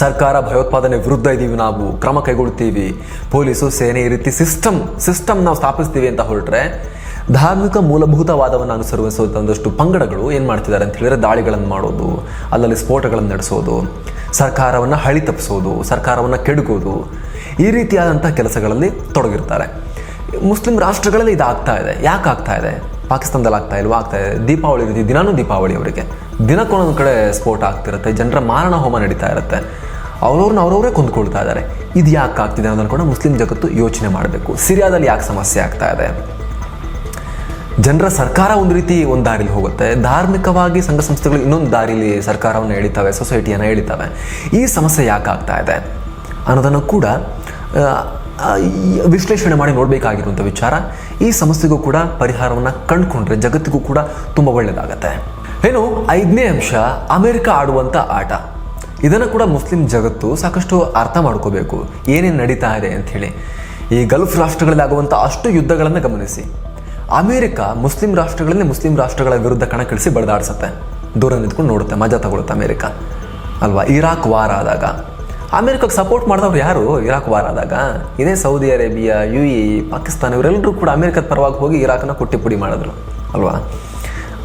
ಸರ್ಕಾರ ಭಯೋತ್ಪಾದನೆ ವಿರುದ್ಧ ಇದ್ದೀವಿ ನಾವು, ಕ್ರಮ ಕೈಗೊಳ್ತೀವಿ, ಪೊಲೀಸು, ಸೇನೆ ಈ ರೀತಿ ಸಿಸ್ಟಮ್ ಸಿಸ್ಟಮ್ ನಾವು ಸ್ಥಾಪಿಸ್ತೀವಿ ಅಂತ ಹೊರಟ್ರೆ ಧಾರ್ಮಿಕ ಮೂಲಭೂತವಾದವನ್ನು ಅನುಸರಿಸುವಂಥ ಒಂದಷ್ಟು ಪಂಗಡಗಳು ಏನು ಮಾಡ್ತಿದ್ದಾರೆ ಅಂತ ಹೇಳಿದ್ರೆ ದಾಳಿಗಳನ್ನು ಮಾಡೋದು, ಅಲ್ಲಲ್ಲಿ ಸ್ಫೋಟಗಳನ್ನು ನಡೆಸೋದು, ಸರ್ಕಾರವನ್ನು ಹಳಿ ತಪ್ಪಿಸೋದು, ಸರ್ಕಾರವನ್ನು ಕೆಡಗೋದು, ಈ ರೀತಿಯಾದಂಥ ಕೆಲಸಗಳಲ್ಲಿ ತೊಡಗಿರ್ತಾರೆ. ಮುಸ್ಲಿಂ ರಾಷ್ಟ್ರಗಳಲ್ಲಿ ಇದಾಗ್ತಾ ಇದೆ. ಯಾಕೆ ಆಗ್ತಾ ಇದೆ? ಪಾಕಿಸ್ತಾನದಲ್ಲಿ ಆಗ್ತಾ ಇಲ್ವಾ? ಆಗ್ತಾ ಇದೆ. ದೀಪಾವಳಿ ರೀತಿ, ದಿನಾನೂ ದೀಪಾವಳಿ ಅವರಿಗೆ. ದಿನಕ್ಕೊಂದೊಂದು ಕಡೆ ಸ್ಫೋಟ ಆಗ್ತಿರುತ್ತೆ, ಜನರ ಮಾರಣ ಹೋಮ ನಡೀತಾ ಇರುತ್ತೆ. ಅವ್ರವ್ರನ್ನ ಅವ್ರವರೇ ಕೊಂದುಕೊಳ್ತಾ ಇದ್ದಾರೆ ಇದು ಯಾಕೆ ಆಗ್ತಿದೆ ಅನ್ನೋದನ್ನು ಕೂಡ ಮುಸ್ಲಿಂ ಜಗತ್ತು ಯೋಚನೆ ಮಾಡಬೇಕು. ಸಿರಿಯಾದಲ್ಲಿ ಯಾಕೆ ಸಮಸ್ಯೆ ಆಗ್ತಾ ಇದೆ? ಜನರ ಸರ್ಕಾರ ಒಂದು ರೀತಿ ಒಂದು ದಾರಿಲಿ ಹೋಗುತ್ತೆ. ಧಾರ್ಮಿಕವಾಗಿ ಸಂಘ ಸಂಸ್ಥೆಗಳು ಇನ್ನೊಂದು ದಾರಿಲಿ ಸರ್ಕಾರವನ್ನು ಎಳಿತವೆ ಸೊಸೈಟಿಯನ್ನು ಎಳಿತವೆ. ಈ ಸಮಸ್ಯೆ ಯಾಕೆ ಆಗ್ತಾ ಇದೆ? ಅನ್ನೋದನ್ನು ಕೂಡ ವಿಶ್ಲೇಷಣೆ ಮಾಡಿ ನೋಡಬೇಕಾಗಿರುವಂಥ ವಿಚಾರ. ಈ ಸಮಸ್ಯೆಗೂ ಕೂಡ ಪರಿಹಾರವನ್ನು ಕಂಡುಕೊಂಡ್ರೆ ಜಗತ್ತಿಗೂ ಕೂಡ ತುಂಬ ಒಳ್ಳೆಯದಾಗತ್ತೆ ಏನು ಐದನೇ ಅಂಶ, ಅಮೆರಿಕ ಆಡುವಂಥ ಆಟ. ಇದನ್ನು ಕೂಡ ಮುಸ್ಲಿಂ ಜಗತ್ತು ಸಾಕಷ್ಟು ಅರ್ಥ ಮಾಡ್ಕೋಬೇಕು. ಏನೇನು ನಡೀತಾ ಇದೆ ಅಂಥೇಳಿ. ಈ ಗಲ್ಫ್ ರಾಷ್ಟ್ರಗಳಲ್ಲಿ ಆಗುವಂಥ ಅಷ್ಟು ಯುದ್ಧಗಳನ್ನು ಗಮನಿಸಿ. ಅಮೆರಿಕ ಮುಸ್ಲಿಂ ರಾಷ್ಟ್ರಗಳಲ್ಲಿ ಮುಸ್ಲಿಂ ರಾಷ್ಟ್ರಗಳ ವಿರುದ್ಧ ಕಣಕ್ಕಿಳಿಸಿ ಬಳದಾಡಿಸುತ್ತೆ ದೂರ ನಿಂತ್ಕೊಂಡು ನೋಡುತ್ತೆ, ಮಜಾ ತಗೊಳುತ್ತೆ ಅಮೆರಿಕ. ಅಲ್ವಾ? ಇರಾಕ್ ವಾರ ಆದಾಗ. ಅಮೆರಿಕಕ್ಕೆ ಸಪೋರ್ಟ್ ಮಾಡಿದವ್ರು ಯಾರು? ಇರಾಕ್ ವಾರ ಆದಾಗ. ಇದೇ Saudi Arabia U A Pakistan, ಇವರೆಲ್ಲರೂ ಕೂಡ ಅಮೆರಿಕದ ಪರವಾಗಿ ಹೋಗಿ ಇರಾಕನ್ನ ಕುಟ್ಟಿ ಪುಡಿ ಮಾಡಿದ್ರು. ಅಲ್ವಾ?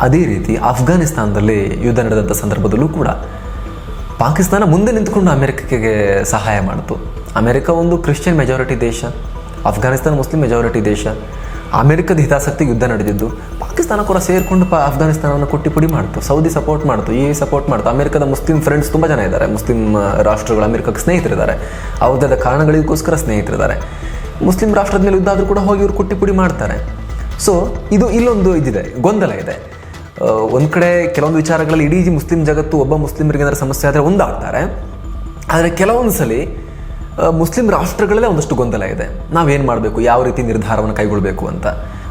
ಅದೇ ರೀತಿ ಅಫ್ಘಾನಿಸ್ತಾನದಲ್ಲಿ ಯುದ್ಧ ನಡೆದಂಥ ಸಂದರ್ಭದಲ್ಲೂ ಕೂಡ ಪಾಕಿಸ್ತಾನ ಮುಂದೆ ನಿಂತ್ಕೊಂಡು ಅಮೆರಿಕಕ್ಕೆ ಸಹಾಯ ಮಾಡಿತು. ಅಮೆರಿಕ ಒಂದು ಕ್ರಿಶ್ಚಿಯನ್ ಮೆಜಾರಿಟಿ ದೇಶ ಅಫ್ಘಾನಿಸ್ತಾನ ಮುಸ್ಲಿಂ ಮೆಜಾರಿಟಿ ದೇಶ. ಅಮೆರಿಕದ ಹಿತಾಸಕ್ತಿ ಯುದ್ಧ ನಡೆದಿದ್ದು, ಪಾಕಿಸ್ತಾನ ಕೂಡ ಸೇರಿಕೊಂಡು ಅಫ್ಘಾನಿಸ್ತಾನವನ್ನು ಕೊಟ್ಟಿ ಪುಡಿ ಮಾಡ್ತು, ಸೌದಿ ಸಪೋರ್ಟ್ ಮಾಡ್ತು ಈ ಸಪೋರ್ಟ್ ಮಾಡ್ತು. ಅಮೆರಿಕದ ಮುಸ್ಲಿಂ ಫ್ರೆಂಡ್ಸ್ ತುಂಬ ಜನ ಇದ್ದಾರೆ. ಮುಸ್ಲಿಂ ರಾಷ್ಟ್ರಗಳು, ಅಮೆರಿಕಕ್ಕೆ ಸ್ನೇಹಿತರಿದ್ದಾರೆ. ಅವ್ರದ್ದಾದ ಕಾರಣಗಳಿಗೋಸ್ಕರ ಸ್ನೇಹಿತರಿದ್ದಾರೆ. ಮುಸ್ಲಿಂ ರಾಷ್ಟ್ರದ ಮೇಲೆ ಯುದ್ಧ ಆದರೂ ಕೂಡ ಹೋಗಿ ಇವರು ಕೊಟ್ಟಿ ಪುಡಿ ಮಾಡ್ತಾರೆ. ಸೊ ಇದು ಇಲ್ಲೊಂದು ಇದಿದೆ, ಗೊಂದಲ ಇದೆ. ಒಂದು ಕಡೆ ಕೆಲವೊಂದು ವಿಚಾರಗಳಲ್ಲಿ ಇಡೀ ಮುಸ್ಲಿಂ ಜಗತ್ತು ಒಬ್ಬ ಮುಸ್ಲಿಮರಿಗೆ ಏನಾದರೂ ಸಮಸ್ಯೆ ಆದರೆ ಒಂದಾಗ್ತಾರೆ. ಆದರೆ ಕೆಲವೊಂದು ಸಲ ಮುಸ್ಲಿಂ ರಾಷ್ಟ್ರಗಳಲ್ಲೇ ಒಂದಷ್ಟು ಗೊಂದಲ ಇದೆ. ನಾವೇನು ಮಾಡಬೇಕು? ಯಾವ ರೀತಿ ನಿರ್ಧಾರವನ್ನು ಕೈಗೊಳ್ಳಬೇಕು ಅಂತ.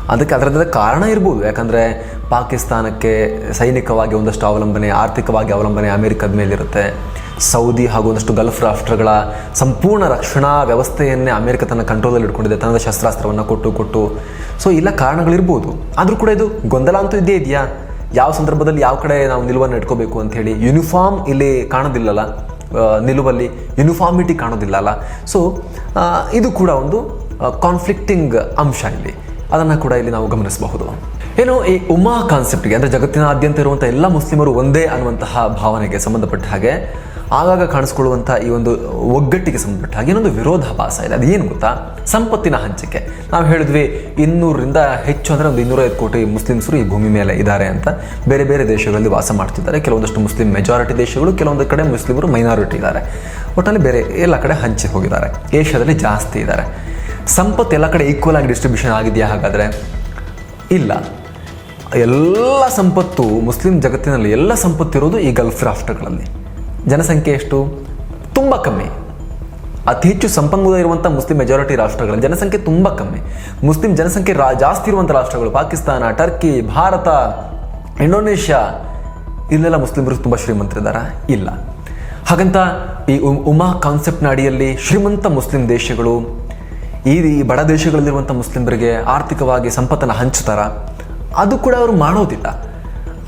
ಅದಕ್ಕೆ ಅದರದ್ದೇ ಕಾರಣ ಇರ್ಬೋದು. ಯಾಕಂದರೆ ಪಾಕಿಸ್ತಾನಕ್ಕೆ ಸೈನಿಕವಾಗಿ ಒಂದಷ್ಟು ಅವಲಂಬನೆ, ಆರ್ಥಿಕವಾಗಿ ಅವಲಂಬನೆ ಅಮೆರಿಕದ ಮೇಲಿರುತ್ತೆ. ಸೌದಿ ಹಾಗೂ ಒಂದಷ್ಟು ಗಲ್ಫ್ ರಾಷ್ಟ್ರಗಳ ಸಂಪೂರ್ಣ ರಕ್ಷಣಾ ವ್ಯವಸ್ಥೆಯನ್ನೇ ಅಮೆರಿಕ ತನ್ನ ಕಂಟ್ರೋಲಲ್ಲಿ ಇಟ್ಕೊಂಡಿದೆ. ತನ್ನದ ಶಸ್ತ್ರಾಸ್ತ್ರವನ್ನು ಕೊಟ್ಟು ಕೊಟ್ಟು. ಸೊ ಇಲ್ಲ ಕಾರಣಗಳಿರ್ಬೋದು. ಆದರೂ ಕೂಡ ಇದು ಗೊಂದಲ ಅಂತೂ ಇದ್ದೇ ಇದೆಯಾ? ಯಾವ ಸಂದರ್ಭದಲ್ಲಿ ಯಾವ ಕಡೆ ನಾವು ನಿಲುವನ್ನು ಇಟ್ಕೋಬೇಕು ಹೇಳಿ ಯೂನಿಫಾರ್ಮ್ ಇಲ್ಲಿ ಕಾಣೋದಿಲ್ಲಲ್ಲ? ನಿಲುವಲ್ಲಿ ಕಾಣೋದಿಲ್ಲ ಅಲ್ಲ ಸೊ ಇದು ಕೂಡ ಒಂದು ಕಾನ್ಫ್ಲಿಕ್ಟಿಂಗ್ ಅಂಶ ಇಲ್ಲಿ. ಅದನ್ನು ಕೂಡ ಇಲ್ಲಿ ನಾವು ಗಮನಿಸಬಹುದು. ಏನು, ಈ ಉಮಾ ಕಾನ್ಸೆಪ್ಟ್ಗೆ ಅಂದರೆ ಜಗತ್ತಿನಾದ್ಯಂತ ಇರುವಂಥ ಎಲ್ಲ ಮುಸ್ಲಿಮರು ಒಂದೇ ಅನ್ನುವಂತಹ ಭಾವನೆಗೆ ಸಂಬಂಧಪಟ್ಟ ಹಾಗೆ ಆಗಾಗ ಕಾಣಿಸ್ಕೊಳ್ಳುವಂಥ ಈ ಒಂದು ಒಗ್ಗಟ್ಟಿಗೆ ಸಂಬಂಧಪಟ್ಟ ಏನೊಂದು ವಿರೋಧಾಭಾಸ ಇದೆ. ಅದು ಏನು ಗೊತ್ತಾ? ಸಂಪತ್ತಿನ ಹಂಚಿಕೆ. ನಾವು ಹೇಳಿದ್ವಿ ಇನ್ನೂರರಿಂದ ಹೆಚ್ಚು ಅಂದರೆ ಒಂದು ಇನ್ನೂರೈದು ಕೋಟಿ ಮುಸ್ಲಿಮ್ಸರು ಈ ಭೂಮಿ ಮೇಲೆ ಇದ್ದಾರೆ ಅಂತ. ಬೇರೆ ಬೇರೆ ದೇಶಗಳಲ್ಲಿ ವಾಸ ಮಾಡ್ತಿದ್ದಾರೆ. ಕೆಲವೊಂದಷ್ಟು ಮುಸ್ಲಿಂ ಮೆಜಾರಿಟಿ ದೇಶಗಳು, ಕೆಲವೊಂದು ಕಡೆ ಮುಸ್ಲಿಮರು ಮೈನಾರಿಟಿ ಇದ್ದಾರೆ. ಒಟ್ಟಲ್ಲಿ ಬೇರೆ ಎಲ್ಲ ಕಡೆ ಹಂಚಿ ಹೋಗಿದ್ದಾರೆ. ಏಷ್ಯಾದಲ್ಲಿ ಜಾಸ್ತಿ ಇದ್ದಾರೆ. ಸಂಪತ್ತು ಎಲ್ಲ ಕಡೆ ಈಕ್ವಲ್ ಆಗಿ ಡಿಸ್ಟ್ರಿಬ್ಯೂಷನ್ ಆಗಿದೆಯಾ ಹಾಗಾದರೆ? ಇಲ್ಲ. ಎಲ್ಲ ಸಂಪತ್ತು ಮುಸ್ಲಿಂ ಜಗತ್ತಿನಲ್ಲಿ ಎಲ್ಲ ಸಂಪತ್ತು ಇರೋದು ಈ ಗಲ್ಫ್ ರಾಷ್ಟ್ರಗಳಲ್ಲಿ ಜನಸಂಖ್ಯೆ ಎಷ್ಟು? ತುಂಬ ಕಮ್ಮಿ. ಅತಿ ಹೆಚ್ಚು ಸಂಪನ್ಮೂಲ ಇರುವಂಥ ಮುಸ್ಲಿಂ ಮೆಜಾರಿಟಿ ರಾಷ್ಟ್ರಗಳಲ್ಲಿ ಜನಸಂಖ್ಯೆ ತುಂಬ ಕಮ್ಮಿ. ಮುಸ್ಲಿಂ ಜನಸಂಖ್ಯೆ ರಾ, ಜಾಸ್ತಿ ಇರುವಂಥ ರಾಷ್ಟ್ರಗಳು ಪಾಕಿಸ್ತಾನ, ಟರ್ಕಿ, ಭಾರತ, ಇಂಡೋನೇಷ್ಯಾ, ಇಲ್ಲೆಲ್ಲ ಮುಸ್ಲಿಮರು ತುಂಬ ಶ್ರೀಮಂತರಿದ್ದಾರೆ ಇಲ್ಲ. ಹಾಗಂತ ಈ ಉಮಾ ಕಾನ್ಸೆಪ್ಟ್ನ ಅಡಿಯಲ್ಲಿ ಶ್ರೀಮಂತ ಮುಸ್ಲಿಂ ದೇಶಗಳು ಈ ಈ ಬಡ ದೇಶಗಳಲ್ಲಿರುವಂಥ ಮುಸ್ಲಿಮರಿಗೆ ಆರ್ಥಿಕವಾಗಿ ಸಂಪತ್ತನ್ನು ಹಂಚ್ತಾರ ಅದು ಕೂಡ ಅವರು ಮಾಡೋದಿಲ್ಲ.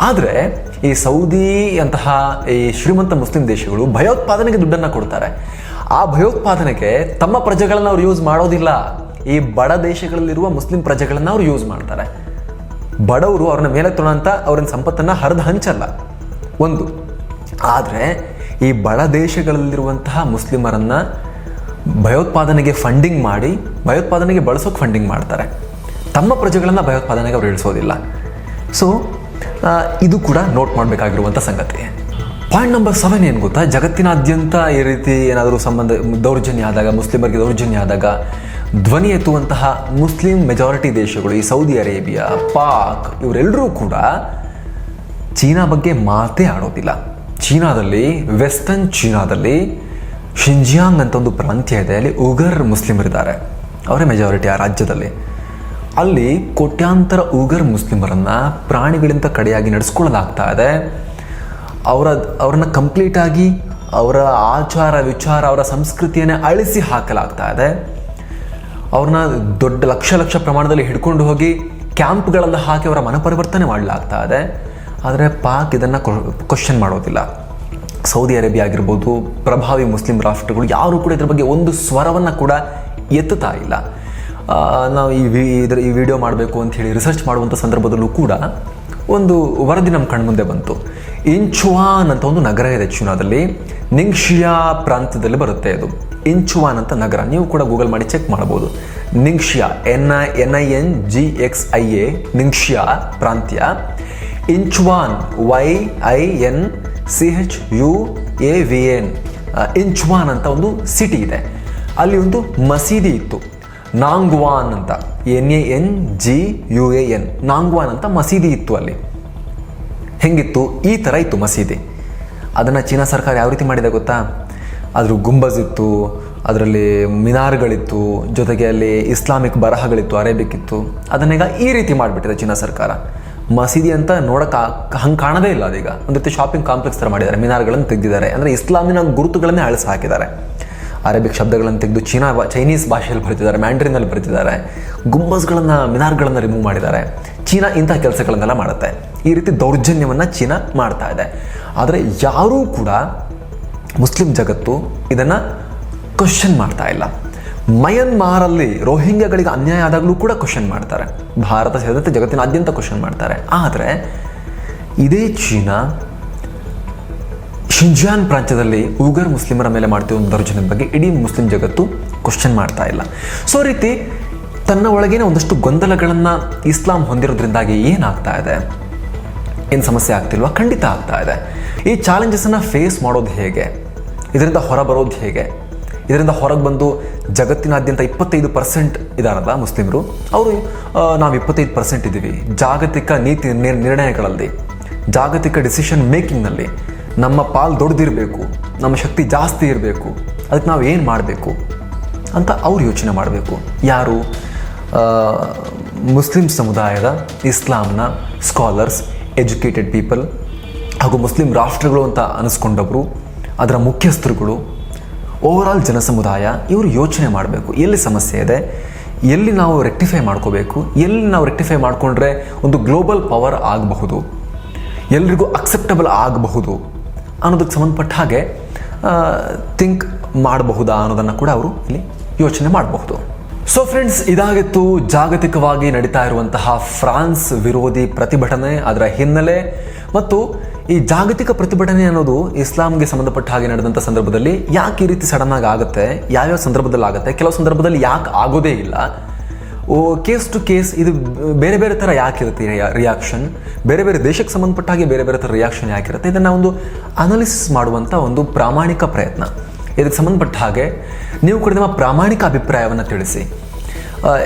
ಆದರೆ ಈ ಸೌದಿ ಅಂತಹ ಈ ಶ್ರೀಮಂತ ಮುಸ್ಲಿಂ ದೇಶಗಳು ಭಯೋತ್ಪಾದನೆಗೆ ದುಡ್ಡನ್ನು ಕೊಡ್ತಾರೆ. ಆ ಭಯೋತ್ಪಾದನೆಗೆ ತಮ್ಮ ಪ್ರಜೆಗಳನ್ನು ಅವ್ರು ಯೂಸ್ ಮಾಡೋದಿಲ್ಲ. ಈ ಬಡ ದೇಶಗಳಲ್ಲಿರುವ ಮುಸ್ಲಿಂ ಪ್ರಜೆಗಳನ್ನು ಅವ್ರು ಯೂಸ್ ಮಾಡ್ತಾರೆ. ಬಡವರು ಅವ್ರನ್ನ ಮೇಲೆ ಅಂತ ಅವ್ರನ್ನ ಸಂಪತ್ತನ್ನು ಹರಿದು ಹಂಚಲ್ಲ. ಒಂದು. ಆದರೆ ಈ ಬಡ ದೇಶಗಳಲ್ಲಿರುವಂತಹ ಮುಸ್ಲಿಮರನ್ನ ಭಯೋತ್ಪಾದನೆಗೆ ಫಂಡಿಂಗ್ ಮಾಡಿ, ಭಯೋತ್ಪಾದನೆಗೆ ಬಳಸೋಕೆ ಫಂಡಿಂಗ್ ಮಾಡ್ತಾರೆ. ತಮ್ಮ ಪ್ರಜೆಗಳನ್ನು ಭಯೋತ್ಪಾದನೆಗೆ ಅವ್ರು ಇಳಿಸೋದಿಲ್ಲ. ಸೊ ಇದು ಕೂಡ ನೋಟ್ ಮಾಡಬೇಕಾಗಿರುವಂಥ ಸಂಗತಿ. ಪಾಯಿಂಟ್ ನಂಬರ್ ಸೆವೆನ್ ಏನು ಗೊತ್ತಾ? ಜಗತ್ತಿನಾದ್ಯಂತ ಈ ರೀತಿ ಏನಾದರೂ ಸಂಬಂಧ, ದೌರ್ಜನ್ಯ ಆದಾಗ, ಮುಸ್ಲಿಮರಿಗೆ ದೌರ್ಜನ್ಯ ಆದಾಗ ಧ್ವನಿ ಎತ್ತುವಂತಹ ಮುಸ್ಲಿಂ ಮೆಜಾರಿಟಿ ದೇಶಗಳು ಈ ಸೌದಿ ಅರೇಬಿಯಾ ಪಾಕ್ ಇವರೆಲ್ಲರೂ ಕೂಡ ಚೀನಾ ಬಗ್ಗೆ ಮಾತೇ ಆಡೋದಿಲ್ಲ. ಚೀನಾದಲ್ಲಿ ವೆಸ್ಟರ್ನ್ ಚೀನಾದಲ್ಲಿ ಶಿಂಜಿಯಾಂಗ್ ಅಂತ ಒಂದು ಪ್ರಾಂತ್ಯ ಇದೆ. ಅಲ್ಲಿ ಉಗರ್ ಮುಸ್ಲಿಮರಿದ್ದಾರೆ. ಅವರೇ ಮೆಜಾರಿಟಿ ಆ ರಾಜ್ಯದಲ್ಲಿ. ಅಲ್ಲಿ ಕೋಟ್ಯಾಂತರ ಉಗರ್ ಮುಸ್ಲಿಮರನ್ನು ಪ್ರಾಣಿಗಳಿಂದ ಕಡೆಯಾಗಿ ನಡೆಸ್ಕೊಳ್ಳಲಾಗ್ತಾ ಇದೆ. ಅವರ, ಅವ್ರನ್ನ ಕಂಪ್ಲೀಟಾಗಿ ಅವರ ಆಚಾರ ವಿಚಾರ, ಅವರ ಸಂಸ್ಕೃತಿಯನ್ನೇ ಅಳಿಸಿ ಹಾಕಲಾಗ್ತಾ ಇದೆ. ಅವ್ರನ್ನ ದೊಡ್ಡ ಲಕ್ಷ ಲಕ್ಷ ಪ್ರಮಾಣದಲ್ಲಿ ಹಿಡ್ಕೊಂಡು ಹೋಗಿ ಕ್ಯಾಂಪ್ಗಳಲ್ಲಿ ಹಾಕಿ ಅವರ ಮನಪರಿವರ್ತನೆ ಮಾಡಲಾಗ್ತಾ ಇದೆ. ಆದರೆ ಪಾಕ್ ಇದನ್ನು ಕ್ವಶನ್ ಮಾಡೋದಿಲ್ಲ. ಸೌದಿ ಅರೇಬಿಯಾ ಆಗಿರ್ಬೋದು, ಪ್ರಭಾವಿ ಮುಸ್ಲಿಂ ರಾಷ್ಟ್ರಗಳು ಯಾರು ಕೂಡ ಇದ್ರ ಬಗ್ಗೆ ಒಂದು ಸ್ವರವನ್ನು ಕೂಡ ಎತ್ತುತ್ತಾ ಇಲ್ಲ. ನಾವು ಈ ಇದ್ರ, ಈ ವಿಡಿಯೋ ಮಾಡಬೇಕು ಅಂತ ಹೇಳಿ ರಿಸರ್ಚ್ ಮಾಡುವಂಥ ಸಂದರ್ಭದಲ್ಲೂ ಕೂಡ ಒಂದು ವರದಿ ನಮ್ಮ ಕಣ್ಮುಂದೆ ಬಂತು. ಇಂಚುವಾನ್ ಅಂತ ಒಂದು ನಗರ ಇದೆ ಚೀನಾದಲ್ಲಿ. ನಿಂಗ್ಶಿಯಾ ಪ್ರಾಂತ್ಯದಲ್ಲಿ ಬರುತ್ತೆ ಅದು. ಇಂಚುವಾನ್ ಅಂತ ನಗರ. ನೀವು ಕೂಡ ಗೂಗಲ್ ಮಾಡಿ ಚೆಕ್ ಮಾಡ್ಬೋದು Ningxia, N I N I N G X I A Ningxia ಪ್ರಾಂತ್ಯ. Yinchuan Y I N C H U A V N Yinchuan ಅಂತ ಒಂದು ಸಿಟಿ ಇದೆ. ಅಲ್ಲಿ ಒಂದು ಮಸೀದಿ ಇತ್ತು. ನಾಂಗ್ವಾನ್ ಅಂತ. N A N G U A N. Nanguan ಅಂತ ಮಸೀದಿ ಇತ್ತು ಅಲ್ಲಿ. ಹೆಂಗಿತ್ತು? ಈ ಥರ ಇತ್ತು ಮಸೀದಿ. ಅದನ್ನು ಚೀನಾ ಸರ್ಕಾರ ಯಾವ ರೀತಿ ಮಾಡಿದೆ ಗೊತ್ತಾ? ಅದ್ರ ಗುಂಬಜ್ ಇತ್ತು, ಅದರಲ್ಲಿ ಮಿನಾರ್ಗಳಿತ್ತು, ಜೊತೆಗೆ ಅಲ್ಲಿ ಇಸ್ಲಾಮಿಕ್ ಬರಹಗಳಿತ್ತು, ಅರೇಬಿಕ್ ಇತ್ತು. ಅದನ್ನೀಗ ಈ ರೀತಿ ಮಾಡಿಬಿಟ್ಟಿದೆ ಚೀನಾ ಸರ್ಕಾರ. ಮಸೀದಿ ಅಂತ ನೋಡೋಕೆ ಹಂಗೆ ಕಾಣದೇ ಇಲ್ಲ ಅದೀಗ. ಒಂದು ರೀತಿ ಶಾಪಿಂಗ್ ಕಾಂಪ್ಲೆಕ್ಸ್ ಥರ ಮಾಡಿದ್ದಾರೆ, ಮಿನಾರ್ಗಳನ್ನು ತೆಗೆದಿದ್ದಾರೆ. ಅಂದರೆ ಇಸ್ಲಾಮಿನ ಗುರುತುಗಳನ್ನೇ ಅಳಿಸಿ ಹಾಕಿದ್ದಾರೆ ಅರೇಬಿಕ್ ಶಬ್ದಗಳನ್ನು ತೆಗೆದು ಚೀನಾ ಚೈನೀಸ್ ಭಾಷೆಯಲ್ಲಿ ಬರೆದಿದ್ದಾರೆ ಮ್ಯಾಂಡ್ರಿನಲ್ಲಿ ಬರೆದಿದ್ದಾರೆ ಗುಂಬಸ್ಗಳನ್ನು ಮಿನಾರ್ಗಳನ್ನು ರಿಮೂವ್ ಮಾಡಿದ್ದಾರೆ. ಚೀನಾ ಇಂಥ ಕೆಲಸಗಳನ್ನೆಲ್ಲ ಮಾಡುತ್ತೆ. ಈ ರೀತಿ ದೌರ್ಜನ್ಯವನ್ನು ಚೀನಾ ಮಾಡ್ತಾ ಇದೆ. ಆದರೆ ಯಾರೂ ಕೂಡ ಮುಸ್ಲಿಂ ಜಗತ್ತು ಇದನ್ನು ಕ್ವಶನ್ ಮಾಡ್ತಾ ಇಲ್ಲ. ಮಯನ್ಮಾರಲ್ಲಿ ರೋಹಿಂಗ್ಯಗಳಿಗೆ ಅನ್ಯಾಯ ಆದಾಗಲೂ ಕೂಡ ಕ್ವಶನ್ ಮಾಡ್ತಾರೆ. ಭಾರತ ಸೇರಿದಂತೆ ಜಗತ್ತಿನಾದ್ಯಂತ ಕ್ವಶನ್ ಮಾಡ್ತಾರೆ. ಆದರೆ ಇದೇ ಚೀನಾ ಶಿಂಜಾನ್ ಪ್ರಾಂತ್ಯದಲ್ಲಿ ಉಗರ್ ಮುಸ್ಲಿಮರ ಮೇಲೆ ಮಾಡ್ತಿರೋ ಒಂದು ದೌರ್ಜನ್ಯದ ಬಗ್ಗೆ ಇಡೀ ಮುಸ್ಲಿಂ ಜಗತ್ತು ಕ್ವಶನ್ ಮಾಡ್ತಾ ಇಲ್ಲ. ಸೊ ರೀತಿ ತನ್ನ ಒಳಗೇನೆ ಒಂದಷ್ಟು ಗೊಂದಲಗಳನ್ನು ಇಸ್ಲಾಂ ಹೊಂದಿರೋದ್ರಿಂದಾಗಿ ಏನಾಗ್ತಾ ಇದೆ? ಏನು ಸಮಸ್ಯೆ ಆಗ್ತಿಲ್ವಾ? ಖಂಡಿತ ಆಗ್ತಾ ಇದೆ. ಈ ಚಾಲೆಂಜಸನ್ನು ಫೇಸ್ ಮಾಡೋದು ಹೇಗೆ? ಇದರಿಂದ ಹೊರ ಬರೋದು ಹೇಗೆ? ಇದರಿಂದ ಹೊರಗೆ ಬಂದು ಜಗತ್ತಿನಾದ್ಯಂತ ಇಪ್ಪತ್ತೈದು ಪರ್ಸೆಂಟ್ ಇದಾರಲ್ಲ ಮುಸ್ಲಿಮರು? ಅವರು ನಾವು ಇಪ್ಪತ್ತೈದು ಪರ್ಸೆಂಟ್ ಇದ್ದೀವಿ ಜಾಗತಿಕ ನೀತಿ ನಿರ್- ನಿರ್ಣಯಗಳಲ್ಲಿ, ಜಾಗತಿಕ ಡಿಸಿಷನ್ ಮೇಕಿಂಗ್ನಲ್ಲಿ ನಮ್ಮ ಪಾಲ್ ದೊಡ್ಡದಿರಬೇಕು ನಮ್ಮ ಶಕ್ತಿ ಜಾಸ್ತಿ ಇರಬೇಕು, ಅದಕ್ಕೆ ನಾವು ಏನು ಮಾಡಬೇಕು ಅಂತ ಅವ್ರು ಯೋಚನೆ ಮಾಡಬೇಕು. ಯಾರು? ಮುಸ್ಲಿಂ ಸಮುದಾಯದ, ಇಸ್ಲಾಂನ ಸ್ಕಾಲರ್ಸ್ ಎಜುಕೇಟೆಡ್ ಪೀಪಲ್ ಹಾಗೂ ಮುಸ್ಲಿಂ ರಾಷ್ಟ್ರಗಳು ಅಂತ ಅನಿಸ್ಕೊಂಡವರು, ಅದರ ಮುಖ್ಯಸ್ಥರುಗಳು ಓವರಾಲ್ ಜನಸಮುದಾಯ ಇವರು ಯೋಚನೆ ಮಾಡಬೇಕು. ಎಲ್ಲಿ ಸಮಸ್ಯೆ ಇದೆ? ಎಲ್ಲಿ ನಾವು ರೆಕ್ಟಿಫೈ ಮಾಡ್ಕೋಬೇಕು? ಎಲ್ಲಿ ನಾವು ರೆಕ್ಟಿಫೈ ಮಾಡಿಕೊಂಡ್ರೆ ಒಂದು ಗ್ಲೋಬಲ್ ಪವರ್ ಆಗಬಹುದು? ಎಲ್ರಿಗೂ ಅಕ್ಸೆಪ್ಟಬಲ್ ಆಗಬಹುದು? ಅನ್ನೋದಕ್ಕೆ ಸಂಬಂಧಪಟ್ಟ ಹಾಗೆ ಥಿಂಕ್ ಮಾಡಬಹುದಾ ಅನ್ನೋದನ್ನು ಕೂಡ ಅವರು ಇಲ್ಲಿ ಯೋಚನೆ ಮಾಡಬಹುದು. ಸೊ ಫ್ರೆಂಡ್ಸ್ ಇದಾಗಿತ್ತು ಜಾಗತಿಕವಾಗಿ ನಡೀತಾ ಇರುವಂತಹ ಫ್ರಾನ್ಸ್ ವಿರೋಧಿ ಪ್ರತಿಭಟನೆ ಅದರ ಹಿನ್ನೆಲೆ ಮತ್ತು ಈ ಜಾಗತಿಕ ಪ್ರತಿಭಟನೆ ಅನ್ನೋದು ಇಸ್ಲಾಂಗೆ ಸಂಬಂಧಪಟ್ಟ ಹಾಗೆ ನಡೆದಂಥ ಸಂದರ್ಭದಲ್ಲಿ ಯಾಕೆ ಈ ರೀತಿ ಸಡನ್ ಆಗಿ ಆಗುತ್ತೆ, ಯಾವ್ಯಾವ ಸಂದರ್ಭದಲ್ಲಿ ಆಗುತ್ತೆ ಕೆಲವು ಸಂದರ್ಭದಲ್ಲಿ ಯಾಕೆ ಆಗೋದೇ ಇಲ್ಲ ಓ, ಕೇಸ್ ಟು ಕೇಸ್ ಇದು ಬೇರೆ ಬೇರೆ ಥರ ಯಾಕಿರುತ್ತೆ ರಿಯಾಕ್ಷನ್ ಬೇರೆ ಬೇರೆ ದೇಶಕ್ಕೆ ಸಂಬಂಧಪಟ್ಟ ಹಾಗೆ ಬೇರೆ ಬೇರೆ ಥರ ರಿಯಾಕ್ಷನ್ ಯಾಕಿರುತ್ತೆ? ಇದನ್ನು ಒಂದು ಅನಾಲಿಸಿಸ್ ಮಾಡುವಂಥ ಒಂದು ಪ್ರಾಮಾಣಿಕ ಪ್ರಯತ್ನ. ಇದಕ್ಕೆ ಸಂಬಂಧಪಟ್ಟ ಹಾಗೆ ನೀವು ಕೂಡ ನಿಮ್ಮ ಪ್ರಾಮಾಣಿಕ ಅಭಿಪ್ರಾಯವನ್ನು ತಿಳಿಸಿ.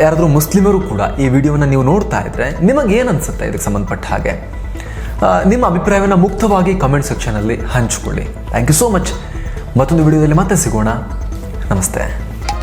ಯಾರಾದರೂ ಮುಸ್ಲಿಮರು ಕೂಡ ಈ ವಿಡಿಯೋವನ್ನು ನೀವು ನೋಡ್ತಾ ಇದ್ರೆ ನಿಮಗೆ ಏನು ಅನಿಸುತ್ತೆ ಇದಕ್ಕೆ ಸಂಬಂಧಪಟ್ಟ ಹಾಗೆ? ನಿಮ್ಮ ಅಭಿಪ್ರಾಯವನ್ನು ಮುಕ್ತವಾಗಿ ಕಮೆಂಟ್ ಸೆಕ್ಷನಲ್ಲಿ ಹಂಚಿಕೊಳ್ಳಿ. ಥ್ಯಾಂಕ್ ಯು ಸೋ ಮಚ್ ಮತ್ತೊಂದು ವಿಡಿಯೋದಲ್ಲಿ ಮತ್ತೆ ಸಿಗೋಣ. ನಮಸ್ತೆ.